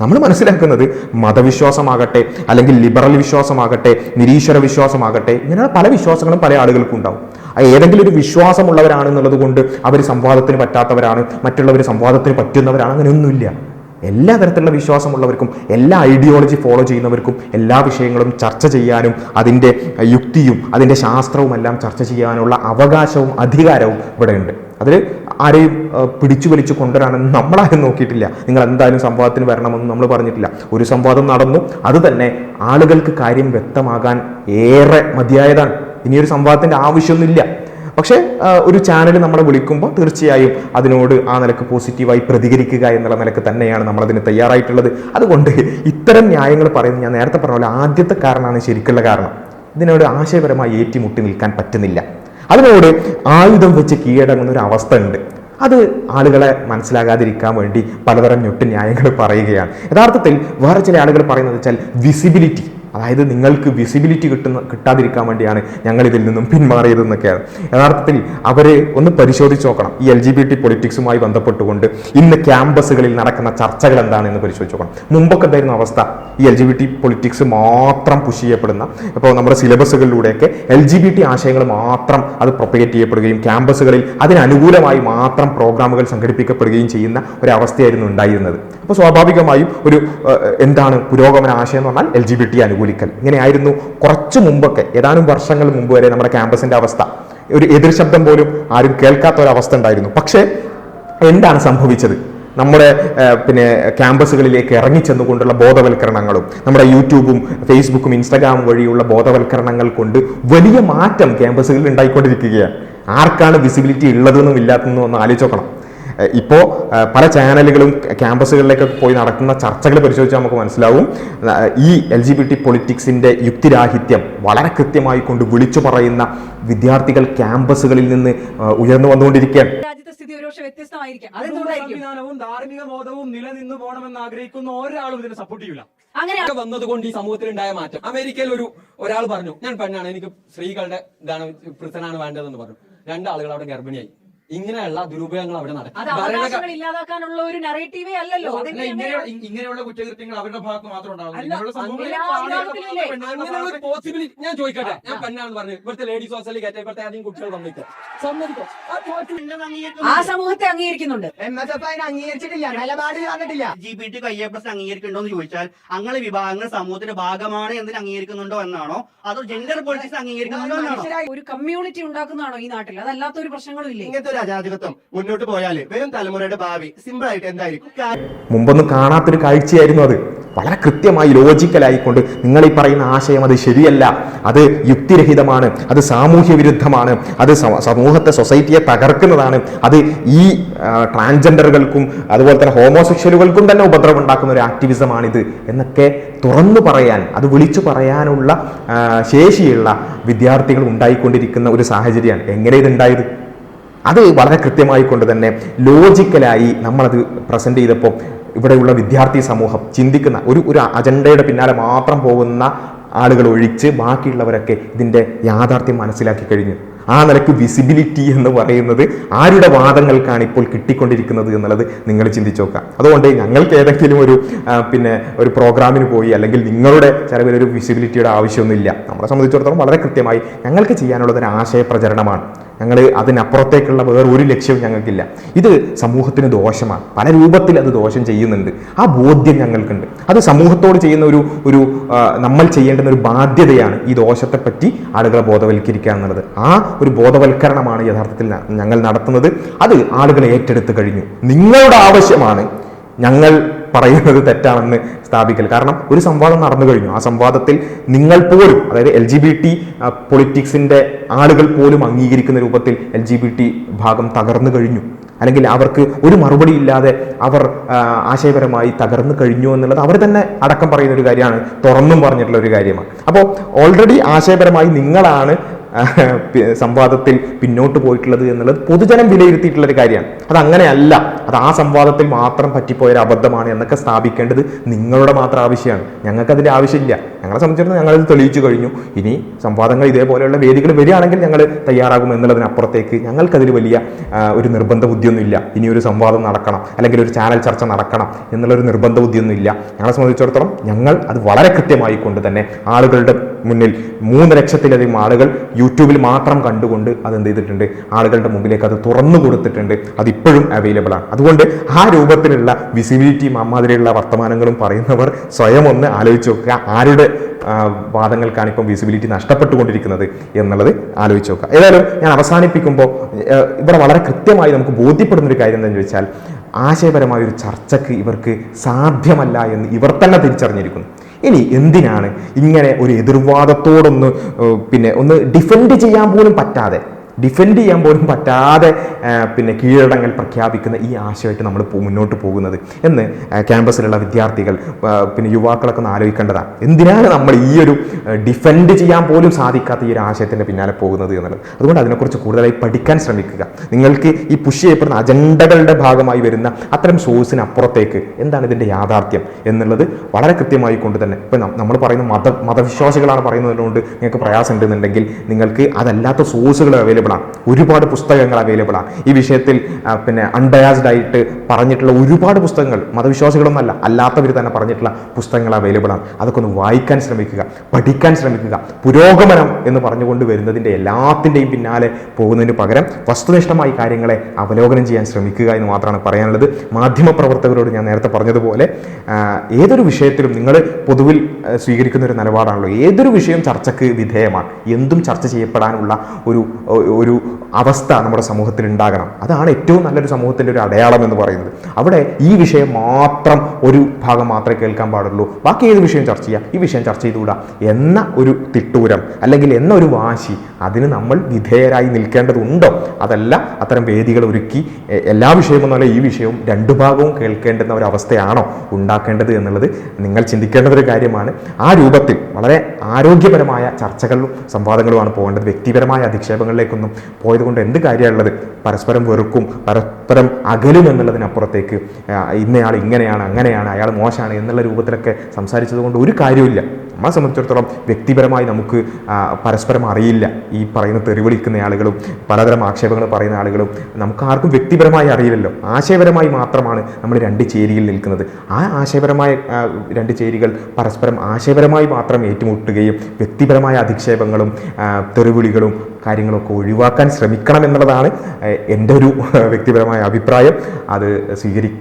S1: നമ്മൾ മനസ്സിലാക്കുന്നത് മതവിശ്വാസമാകട്ടെ അല്ലെങ്കിൽ ലിബറൽ വിശ്വാസമാകട്ടെ നിരീശ്വര വിശ്വാസമാകട്ടെ ഇങ്ങനെയുള്ള പല വിശ്വാസങ്ങളും പല ആളുകൾക്കും ഉണ്ടാവും. ഏതെങ്കിലും ഒരു വിശ്വാസമുള്ളവരാണെന്നുള്ളത് കൊണ്ട് അവർ സംവാദത്തിന് പറ്റാത്തവരാണ് മറ്റുള്ളവർ സംവാദത്തിന് പറ്റുന്നവരാണ് അങ്ങനെയൊന്നുമില്ല. എല്ലാ തരത്തിലുള്ള വിശ്വാസമുള്ളവർക്കും എല്ലാ ഐഡിയോളജി ഫോളോ ചെയ്യുന്നവർക്കും എല്ലാ വിഷയങ്ങളും ചർച്ച ചെയ്യാനും അതിന്റെ യുക്തിയും അതിന്റെ ശാസ്ത്രവും എല്ലാം ചർച്ച ചെയ്യാനുള്ള അവകാശവും അധികാരവും ഇവിടെ ഉണ്ട് അതിൽ ആരെയും പിടിച്ചു വലിച്ചു കൊണ്ടുവരാണെന്ന് നമ്മളാരും നോക്കിയിട്ടില്ല. നിങ്ങൾ എന്തായാലും സംവാദത്തിന് വരണമെന്ന് നമ്മൾ പറഞ്ഞിട്ടില്ല. ഒരു സംവാദം നടന്നു അത് തന്നെ ആളുകൾക്ക് കാര്യം വ്യക്തമാകാൻ ഏറെ മതിയായതാണ്. ഇനിയൊരു സംവാദത്തിന്റെ ആവശ്യമൊന്നുമില്ല. പക്ഷേ ഒരു ചാനൽ നമ്മളെ വിളിക്കുമ്പോൾ തീർച്ചയായും അതിനോട് ആ നിലയ്ക്ക് പോസിറ്റീവായി പ്രതികരിക്കുക എന്നുള്ള നിലയ്ക്ക് തന്നെയാണ് നമ്മളതിന് തയ്യാറായിട്ടുള്ളത്. അതുകൊണ്ട് ഇത്തരം ന്യായങ്ങൾ പറയുന്നത് ഞാൻ നേരത്തെ പറഞ്ഞ പോലെ ആദ്യത്തെ കാരണമാണ് ശരിക്കുള്ള കാരണം. ഇതിനോട് ആശയപരമായി ഏറ്റുമുട്ടി നിൽക്കാൻ പറ്റുന്നില്ല. അതിനോട് ആയുധം വെച്ച് കീഴടങ്ങുന്ന ഒരു അവസ്ഥ ഉണ്ട് അത് ആളുകളെ മനസ്സിലാകാതിരിക്കാൻ വേണ്ടി പലതരം ഞൊട്ട് ന്യായങ്ങൾ പറയുകയാണ്. യഥാർത്ഥത്തിൽ വേറെ ചില ആളുകൾ പറയുന്നത് വെച്ചാൽ വിസിബിലിറ്റി അതായത് നിങ്ങൾക്ക് വിസിബിലിറ്റി കിട്ടുന്ന കിട്ടാതിരിക്കാൻ വേണ്ടിയാണ് ഞങ്ങൾ ഇതിൽ നിന്നും പിന്മാറിയതെന്നൊക്കെയാണ് യഥാർത്ഥത്തിൽ അവരെ ഒന്ന് പരിശോധിച്ച് നോക്കണം. ഈ എൽ ജി ബി ടി പൊളിറ്റിക്സുമായി ബന്ധപ്പെട്ടുകൊണ്ട് ഇന്ന് ക്യാമ്പസുകളിൽ നടക്കുന്ന ചർച്ചകൾ എന്താണെന്ന് പരിശോധിച്ച് നോക്കണം. മുമ്പൊക്കെ എന്തായിരുന്നു അവസ്ഥ ഈ L G B T politics മാത്രം പുഷ് ചെയ്യപ്പെടുന്ന ഇപ്പോൾ നമ്മുടെ സിലബസുകളിലൂടെയൊക്കെ എൽ ജി ബി ടി ആശയങ്ങൾ മാത്രം അത് പ്രൊപ്പഗേറ്റ് ചെയ്യപ്പെടുകയും ക്യാമ്പസുകളിൽ അതിനനുകൂലമായി മാത്രം പ്രോഗ്രാമുകൾ സംഘടിപ്പിക്കപ്പെടുകയും ചെയ്യുന്ന ഒരവസ്ഥയായിരുന്നു ഉണ്ടായിരുന്നത്. അപ്പോൾ സ്വാഭാവികമായും ഒരു എന്താണ് പുരോഗമന ആശയം എന്ന് പറഞ്ഞാൽ എൽ ജി ബി ടി അനുകൂലിക്കൽ ഇങ്ങനെയായിരുന്നു കുറച്ച് മുമ്പൊക്കെ ഏതാനും വർഷങ്ങൾ മുമ്പ് വരെ നമ്മുടെ ക്യാമ്പസിന്റെ അവസ്ഥ. ഒരു എതിർ ശബ്ദം പോലും ആരും കേൾക്കാത്ത ഒരു അവസ്ഥ ഉണ്ടായിരുന്നു. പക്ഷേ എന്താണ് സംഭവിച്ചത്? നമ്മുടെ പിന്നെ ക്യാമ്പസുകളിലേക്ക് ഇറങ്ങിച്ചെന്നുകൊണ്ടുള്ള ബോധവൽക്കരണങ്ങളും നമ്മുടെ യൂട്യൂബും ഫേസ്ബുക്കും ഇൻസ്റ്റാഗ്രാമും വഴിയുള്ള ബോധവൽക്കരണങ്ങൾ കൊണ്ട് വലിയ മാറ്റം ക്യാമ്പസുകളിൽ ഉണ്ടായിക്കൊണ്ടിരിക്കുകയാണ്. ആർക്കാണ് വിസിബിലിറ്റി ഉള്ളതെന്നും ഇല്ലാത്തതെന്നും ഒന്ന് ആലോചിച്ച് നോക്കണം ഏഹ് ഇപ്പോ പല ചാനലുകളും ക്യാമ്പസുകളിലേക്കൊക്കെ പോയി നടക്കുന്ന ചർച്ചകൾ പരിശോധിച്ചാൽ നമുക്ക് മനസ്സിലാവും. ഈ എൽ ജി ബി ടി പൊളിറ്റിക്സിന്റെ യുക്തിരാഹിത്യം വളരെ കൃത്യമായി കൊണ്ട് വിളിച്ചു പറയുന്ന വിദ്യാർത്ഥികൾ ക്യാമ്പസുകളിൽ നിന്ന് ഉയർന്നു വന്നുകൊണ്ടിരിക്കുകയാണ്.
S3: സ്ഥിതി ഒരു ഒരുപക്ഷെ വ്യത്യസ്തമായിരിക്കാം.
S4: സംവിധാനവും ധാർമ്മിക ബോധവും നിലനിന്ന് പോകണമെന്ന് ആഗ്രഹിക്കുന്ന ഒരാളും ഇതിനെ സപ്പോർട്ട് ചെയ്യൂല.
S3: അങ്ങനെ
S5: വന്നതുകൊണ്ട് ഈ സമൂഹത്തിൽ ഉണ്ടായ മാറ്റം. അമേരിക്കയിൽ ഒരു ഒരാൾ പറഞ്ഞു ഞാൻ പെണ്ണാണ് എനിക്ക് സ്ത്രീകളുടെ ഇതാണ് പ്രസനാണ് വേണ്ടതെന്ന് പറഞ്ഞു. രണ്ടാളുകൾ അവിടെ ഗർഭിണിയായി. ഇങ്ങനെയുള്ള ദുരുപയോഗങ്ങൾ അവിടെ നടക്കും.
S3: ഇല്ലാതാക്കാനുള്ള ഒരു നെറേറ്റീവേ അല്ലല്ലോ.
S6: ഇങ്ങനെയുള്ള കുറ്റകൃത്യങ്ങൾ അവരുടെ ഭാഗത്ത് മാത്രം ഉണ്ടാവുന്നു
S5: പോസിബിലിറ്റി ഞാൻ ചോദിക്കട്ടെ? ഞാൻ പെണ്ണാണെന്ന് പറഞ്ഞു. ഇവിടുത്തെ ലേഡീസ് ഹോസ്റ്റലിൽ കയറ്റ ഇവിടുത്തെ ആദ്യം കുട്ടികൾ സമ്മതിക്കാം സമ്മതിക്കും? ആ
S3: സമൂഹത്തെ അംഗീകരിക്കുന്നുണ്ട്.
S7: എം എസ് എഫ് അതിനെ അംഗീകരിച്ചിട്ടില്ല. നിലപാട് വന്നിട്ടില്ല
S8: ജി ബി ടി പ്ലസ് അംഗീകരിക്കണ്ടോ എന്ന് ചോദിച്ചാൽ അങ്ങനെ വിഭാഗങ്ങൾ സമൂഹത്തിന്റെ ഭാഗമാണ് എന്നതിന് അംഗീകരിക്കുന്നുണ്ടോ എന്നാണോ? അതോ ജെൻഡർ പൊളിറ്റിക്സ് അംഗീകരിക്കുന്നുണ്ടോ എന്നാണോ?
S3: ഒരു കമ്മ്യൂണിറ്റി ഉണ്ടാക്കുന്നതാണോ ഈ നാട്ടിൽ? അതല്ലാത്ത ഒരു പ്രശ്നങ്ങളും ഇല്ലേ?
S9: ഇങ്ങനത്തെ അരാജകത്വം മുന്നോട്ട് പോയാൽ വരും തലമുറയുടെ ഭാവി സിമ്പിൾ ആയിട്ട് എന്തായിരിക്കും?
S1: മുമ്പൊന്നും കാണാത്തൊരു കാഴ്ചയായിരുന്നു അത്. വളരെ കൃത്യമായി ലോജിക്കലായിക്കൊണ്ട് നിങ്ങൾ ഈ പറയുന്ന ആശയം അത് ശരിയല്ല. അത് യുക്തിരഹിതമാണ് അത് സാമൂഹ്യ വിരുദ്ധമാണ് അത് സമൂഹത്തെ സൊസൈറ്റിയെ തകർക്കുന്നതാണ്. അത് ഈ ട്രാൻസ്ജെൻഡറുകൾക്കും അതുപോലെ തന്നെ ഹോമോസെക്ഷലുകൾക്കും തന്നെ ഉപദ്രവം ഉണ്ടാക്കുന്ന ഒരു ആക്ടിവിസമാണിത് എന്നൊക്കെ തുറന്നു പറയാൻ അത് വിളിച്ചു പറയാനുള്ള ശേഷിയുള്ള വിദ്യാർത്ഥികൾ ഉണ്ടായിക്കൊണ്ടിരിക്കുന്ന ഒരു സാഹചര്യമാണ്. എങ്ങനെ ഇത് ഇതുണ്ടായത് അത് വളരെ കൃത്യമായി കൊണ്ട് തന്നെ ലോജിക്കലായി നമ്മളത് പ്രസന്റ് ചെയ്തപ്പോൾ ഇവിടെയുള്ള വിദ്യാർത്ഥി സമൂഹം ചിന്തിക്കുന്ന ഒരു ഒരു അജണ്ടയുടെ പിന്നാലെ മാത്രം പോകുന്ന ആളുകൾ ഒഴിച്ച് ബാക്കിയുള്ളവരൊക്കെ ഇതിന്റെ യാഥാർത്ഥ്യം മനസ്സിലാക്കി കഴിഞ്ഞു. ആ നിലയ്ക്ക് വിസിബിലിറ്റി എന്ന് പറയുന്നത് ആരുടെ വാദങ്ങൾക്കാണ് ഇപ്പോൾ കിട്ടിക്കൊണ്ടിരിക്കുന്നത് എന്നുള്ളത് നിങ്ങൾ ചിന്തിച്ചു നോക്കാം അതുകൊണ്ട് ഞങ്ങൾക്ക് ഏതെങ്കിലും ഒരു പിന്നെ ഒരു പ്രോഗ്രാമിന് പോയി അല്ലെങ്കിൽ നിങ്ങളുടെ ചിലവിൽ ഒരു വിസിബിലിറ്റിയുടെ ആവശ്യമൊന്നുമില്ല. നമ്മളെ സംബന്ധിച്ചിടത്തോളം വളരെ കൃത്യമായി ഞങ്ങൾക്ക് ചെയ്യാനുള്ളത് ഒരു ആശയ പ്രചരണമാണ് ഞങ്ങൾ അതിനപ്പുറത്തേക്കുള്ള വേറെ ഒരു ലക്ഷ്യവും ഞങ്ങൾക്കില്ല. ഇത് സമൂഹത്തിന് ദോഷമാണ്. പല രൂപത്തിൽ അത് ദോഷം ചെയ്യുന്നുണ്ട്. ആ ബോധ്യം ഞങ്ങൾക്കുണ്ട്. അത് സമൂഹത്തോട് ചെയ്യുന്ന ഒരു ഒരു നമ്മൾ ചെയ്യേണ്ടുന്ന ഒരു ബാധ്യതയാണ് ഈ ദോഷത്തെപ്പറ്റി ആളുകളെ ബോധവൽക്കരിക്കുക എന്നുള്ളത്. ആ ഒരു ബോധവൽക്കരണമാണ് യഥാർത്ഥത്തിൽ ഞങ്ങൾ നടത്തുന്നത്. അത് ആളുകൾ ഏറ്റെടുത്ത് കഴിഞ്ഞു. നിങ്ങളുടെ ആവശ്യമാണ് ഞങ്ങൾ പറയുന്നത് തെറ്റാണെന്ന് സ്ഥാപിക്കൽ. കാരണം ഒരു സംവാദം നടന്നു കഴിഞ്ഞു. ആ സംവാദത്തിൽ നിങ്ങൾ പോലും അതായത് എൽ ജി ബി ടി പൊളിറ്റിക്സിന്റെ ആളുകൾ പോലും അംഗീകരിക്കുന്ന രൂപത്തിൽ എൽ ജി ബി ടി ഭാഗം തകർന്നു കഴിഞ്ഞു. അല്ലെങ്കിൽ അവർക്ക് ഒരു മറുപടി ഇല്ലാതെ അവർ ആശയപരമായി തകർന്നു കഴിഞ്ഞു എന്നുള്ളത് അവർ തന്നെ അടക്കം പറയുന്ന ഒരു കാര്യമാണ് തുറന്നും പറഞ്ഞിട്ടുള്ള ഒരു കാര്യമാണ്. അപ്പോൾ ഓൾറെഡി ആശയപരമായി നിങ്ങളാണ് സംവാദത്തിൽ പിന്നോട്ട് പോയിട്ടുള്ളത് എന്നുള്ളത് പൊതുജനം വിലയിരുത്തിയിട്ടുള്ള ഒരു കാര്യമാണ്. അത് അങ്ങനെയല്ല അത് ആ സംവാദത്തിൽ മാത്രം പറ്റിപ്പോയൊരു അബദ്ധമാണ് എന്നൊക്കെ സ്ഥാപിക്കേണ്ടത് നിങ്ങളുടെ മാത്രം ആവശ്യമാണ്. ഞങ്ങൾക്ക് അതിന്റെ ആവശ്യമില്ല. ഞങ്ങളെ സംബന്ധിച്ചിടത്തോളം ഞങ്ങളത് തെളിയിച്ചു കഴിഞ്ഞു. ഇനി സംവാദങ്ങൾ ഇതേപോലെയുള്ള വേദികൾ വരികയാണെങ്കിൽ ഞങ്ങൾ തയ്യാറാകും എന്നുള്ളതിനപ്പുറത്തേക്ക് ഞങ്ങൾക്കതിൽ വലിയ ഒരു നിർബന്ധ ബുദ്ധിയൊന്നുമില്ല. ഇനി ഒരു സംവാദം നടക്കണം അല്ലെങ്കിൽ ഒരു ചാനൽ ചർച്ച നടക്കണം എന്നുള്ളൊരു നിർബന്ധ ബുദ്ധിയൊന്നുമില്ല. ഞങ്ങളെ സംബന്ധിച്ചിടത്തോളം ഞങ്ങൾ അത് വളരെ കൃത്യമായി കൊണ്ട് തന്നെ ആളുകളുടെ മുന്നിൽ മൂന്ന് ലക്ഷത്തിലധികം ആളുകൾ യൂട്യൂബിൽ മാത്രം കണ്ടുകൊണ്ട് അത് എന്ത് ചെയ്തിട്ടുണ്ട് ആളുകളുടെ മുമ്പിലേക്ക് അത് തുറന്നു കൊടുത്തിട്ടുണ്ട്. അത് ഇപ്പോഴും അവൈലബിൾ ആണ്. അതുകൊണ്ട് ആ രൂപത്തിലുള്ള വിസിബിലിറ്റിയും അമ്മാതിരിയുള്ള വർത്തമാനങ്ങളും പറയുന്നവർ സ്വയം ഒന്ന് ആലോചിച്ച് നോക്കുക. ആരുടെ വാദങ്ങൾക്കാണ് ഇപ്പം വിസിബിലിറ്റി നഷ്ടപ്പെട്ടുകൊണ്ടിരിക്കുന്നത് എന്നുള്ളത് ആലോചിച്ച് നോക്കുക. ഏതായാലും ഞാൻ അവസാനിപ്പിക്കുമ്പോൾ ഇവിടെ വളരെ കൃത്യമായി നമുക്ക് ബോധ്യപ്പെടുന്ന ഒരു കാര്യം എന്താണെന്ന് വെച്ചാൽ ആശയപരമായ ഒരു ചർച്ചയ്ക്ക് ഇവർക്ക് സാധ്യമല്ല എന്ന് ഇവർ തന്നെ തിരിച്ചറിഞ്ഞിരിക്കുന്നു. ഇനി എന്തിനാണ് ഇങ്ങനെ ഒരു എതിർവാദത്തോടൊന്ന് പിന്നെ ഒന്ന് ഡിഫെൻഡ് ചെയ്യാൻ പോലും പറ്റാതെ ഡിഫെൻഡ് ചെയ്യാൻ പോലും പറ്റാതെ പിന്നെ കീഴടങ്ങൽ പ്രഖ്യാപിക്കുന്ന ഈ ആശയമായിട്ട് നമ്മൾ മുന്നോട്ട് പോകുന്നത്. എന്ന് ക്യാമ്പസിലുള്ള വിദ്യാർത്ഥികൾ പിന്നെ യുവാക്കളൊക്കെ ഒന്ന് ആലോചിക്കേണ്ടതാണ് എന്തിനാണ് നമ്മൾ ഈ ഒരു ഡിഫെൻഡ് ചെയ്യാൻ പോലും സാധിക്കാത്ത ഈ ഒരു ആശയത്തിന്റെ പിന്നാലെ പോകുന്നത് എന്നുള്ളത്. അതുകൊണ്ട് അതിനെക്കുറിച്ച് കൂടുതലായി പഠിക്കാൻ ശ്രമിക്കുക. നിങ്ങൾക്ക് ഈ പുഷ് ചെയ്യപ്പെടുന്ന അജണ്ടകളുടെ ഭാഗമായി വരുന്ന അത്തരം സോഴ്സിന് അപ്പുറത്തേക്ക് എന്താണ് ഇതിന്റെ യാഥാർത്ഥ്യം എന്നുള്ളത് വളരെ കൃത്യമായി കൊണ്ട് തന്നെ. ഇപ്പം നമ്മൾ പറയുന്ന മത മതവിശ്വാസികളാണ് പറയുന്നതുകൊണ്ട് നിങ്ങൾക്ക് പ്രയാസം ഉണ്ടെന്നുണ്ടെങ്കിൽ നിങ്ങൾക്ക് അതല്ലാത്ത സോഴ്സുകൾ അവൈലബിൾ ആണ് ഒരുപാട് പുസ്തകങ്ങൾ അവൈലബിൾ ആണ് ഈ വിഷയത്തിൽ പിന്നെ അൺഡയാസ്ഡ് ആയിട്ട് പറഞ്ഞിട്ടുള്ള ഒരുപാട് പുസ്തകങ്ങൾ മതവിശ്വാസികളൊന്നല്ല അല്ലാത്തവർ തന്നെ പറഞ്ഞിട്ടുള്ള പുസ്തകങ്ങൾ അവൈലബിൾ ആണ്. അതൊക്കെ ഒന്ന് വായിക്കാൻ ശ്രമിക്കുക പഠിക്കാൻ ശ്രമിക്കുക. പുരോഗമനം എന്ന് പറഞ്ഞുകൊണ്ട് വരുന്നതിന്റെ എല്ലാത്തിന്റെയും പിന്നാലെ പോകുന്നതിന് പകരം വസ്തുനിഷ്ഠമായി കാര്യങ്ങളെ അവലോകനം ചെയ്യാൻ ശ്രമിക്കുക എന്ന് മാത്രമാണ് പറയാനുള്ളത്. മാധ്യമപ്രവർത്തകരോട് ഞാൻ നേരത്തെ പറഞ്ഞതുപോലെ ഏതൊരു വിഷയത്തിലും നിങ്ങൾ പൊതുവിൽ സ്വീകരിക്കുന്ന ഒരു നിലപാടാണല്ലോ. ഏതൊരു വിഷയം ചർച്ചയ്ക്ക് വിധേയമാണ്. എന്തും ചർച്ച ചെയ്യപ്പെടാനുള്ള ഒരു ഒരു അവസ്ഥ നമ്മുടെ സമൂഹത്തിൽ ഉണ്ടാകണം. അതാണ് ഏറ്റവും നല്ലൊരു സമൂഹത്തിന്റെ ഒരു അടയാളം എന്ന് പറയുന്നത്. അവിടെ ഈ വിഷയം മാത്രം ഒരു ഭാഗം മാത്രമേ കേൾക്കാൻ പാടുള്ളൂ. ബാക്കി ഏത് വിഷയം ചർച്ച ചെയ്യാം? ഈ വിഷയം ചർച്ച ചെയ്തുകൂടാ. എന്ന ഒരു തിട്ടൂരം അല്ലെങ്കിൽ എന്ന ഒരു വാശി അതിന് നമ്മൾ വിധേയരായി നിൽക്കേണ്ടതുണ്ടോ? അതല്ല അത്തരം വേദികൾ ഒരുക്കി എല്ലാ വിഷയവും എന്നല്ല ഈ വിഷയവും രണ്ടു ഭാഗവും കേൾക്കേണ്ടുന്ന ഒരു അവസ്ഥയാണോ ഉണ്ടാക്കേണ്ടത് എന്നുള്ളത് നിങ്ങൾ ചിന്തിക്കേണ്ടത് ഒരു കാര്യമാണ്. ആ രൂപത്തിൽ വളരെ ആരോഗ്യപരമായ ചർച്ചകളും സംവാദങ്ങളുമാണ് പോകേണ്ടത്. വ്യക്തിപരമായ അധിക്ഷേപങ്ങളിലേക്കൊന്നും പോയത് കൊണ്ട് എന്ത് കാര്യമുള്ളത് പരസ്പരം വെറുക്കും പരസ്പരം അകലും എന്നുള്ളതിനപ്പുറത്തേക്ക് ഇന്നയാൾ ഇങ്ങനെയാണ് അങ്ങനെയാണ് അയാൾ മോശമാണ് എന്നുള്ള രൂപത്തിലൊക്കെ സംസാരിച്ചത് കൊണ്ട് ഒരു കാര്യമില്ല നമ്മളെ സംബന്ധിച്ചിടത്തോളം വ്യക്തിപരമായി നമുക്ക് പരസ്പരം അറിയില്ല. ഈ പറയുന്ന തെറിവിളിക്കുന്ന ആളുകളും പലതരം ആക്ഷേപങ്ങൾ പറയുന്ന ആളുകളും നമുക്ക് ആർക്കും വ്യക്തിപരമായി അറിയില്ലല്ലോ. ആശയപരമായി മാത്രമാണ് നമ്മൾ രണ്ട് ചേരിയിൽ നിൽക്കുന്നത്. ആ ആശയപരമായ രണ്ട് ചേരികൾ പരസ്പരം ആശയപരമായി മാത്രം ഏറ്റുമുട്ടുകയും വ്യക്തിപരമായ അധിക്ഷേപങ്ങളും തെറിവിളികളും കാര്യങ്ങളൊക്കെ ഒഴിവാക്കാൻ ശ്രമിക്കണം എന്നുള്ളതാണ് എന്റെ ഒരു വ്യക്തിപരമായ അഭിപ്രായം. അത് സ്വീകരി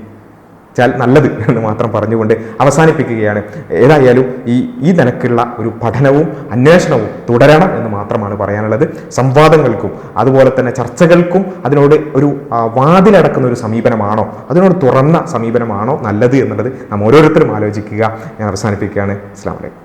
S1: ച്ചാൽ നല്ലത് എന്ന് മാത്രം പറഞ്ഞുകൊണ്ട് അവസാനിപ്പിക്കുകയാണ്. ഏതായാലും ഈ ഈ നിലക്കുള്ള ഒരു പഠനവും അന്വേഷണവും തുടരണം എന്ന് മാത്രമാണ് പറയാനുള്ളത്. സംവാദങ്ങൾക്കും അതുപോലെ തന്നെ ചർച്ചകൾക്കും അതിനോട് ഒരു വാതിലടക്കുന്ന ഒരു സമീപനമാണോ അതിനോട് തുറന്ന സമീപനമാണോ നല്ലത് എന്നുള്ളത് നാം ഓരോരുത്തരും ആലോചിക്കുക. ഞാൻ അവസാനിപ്പിക്കുകയാണ്. അസ്സാം വലൈക്കും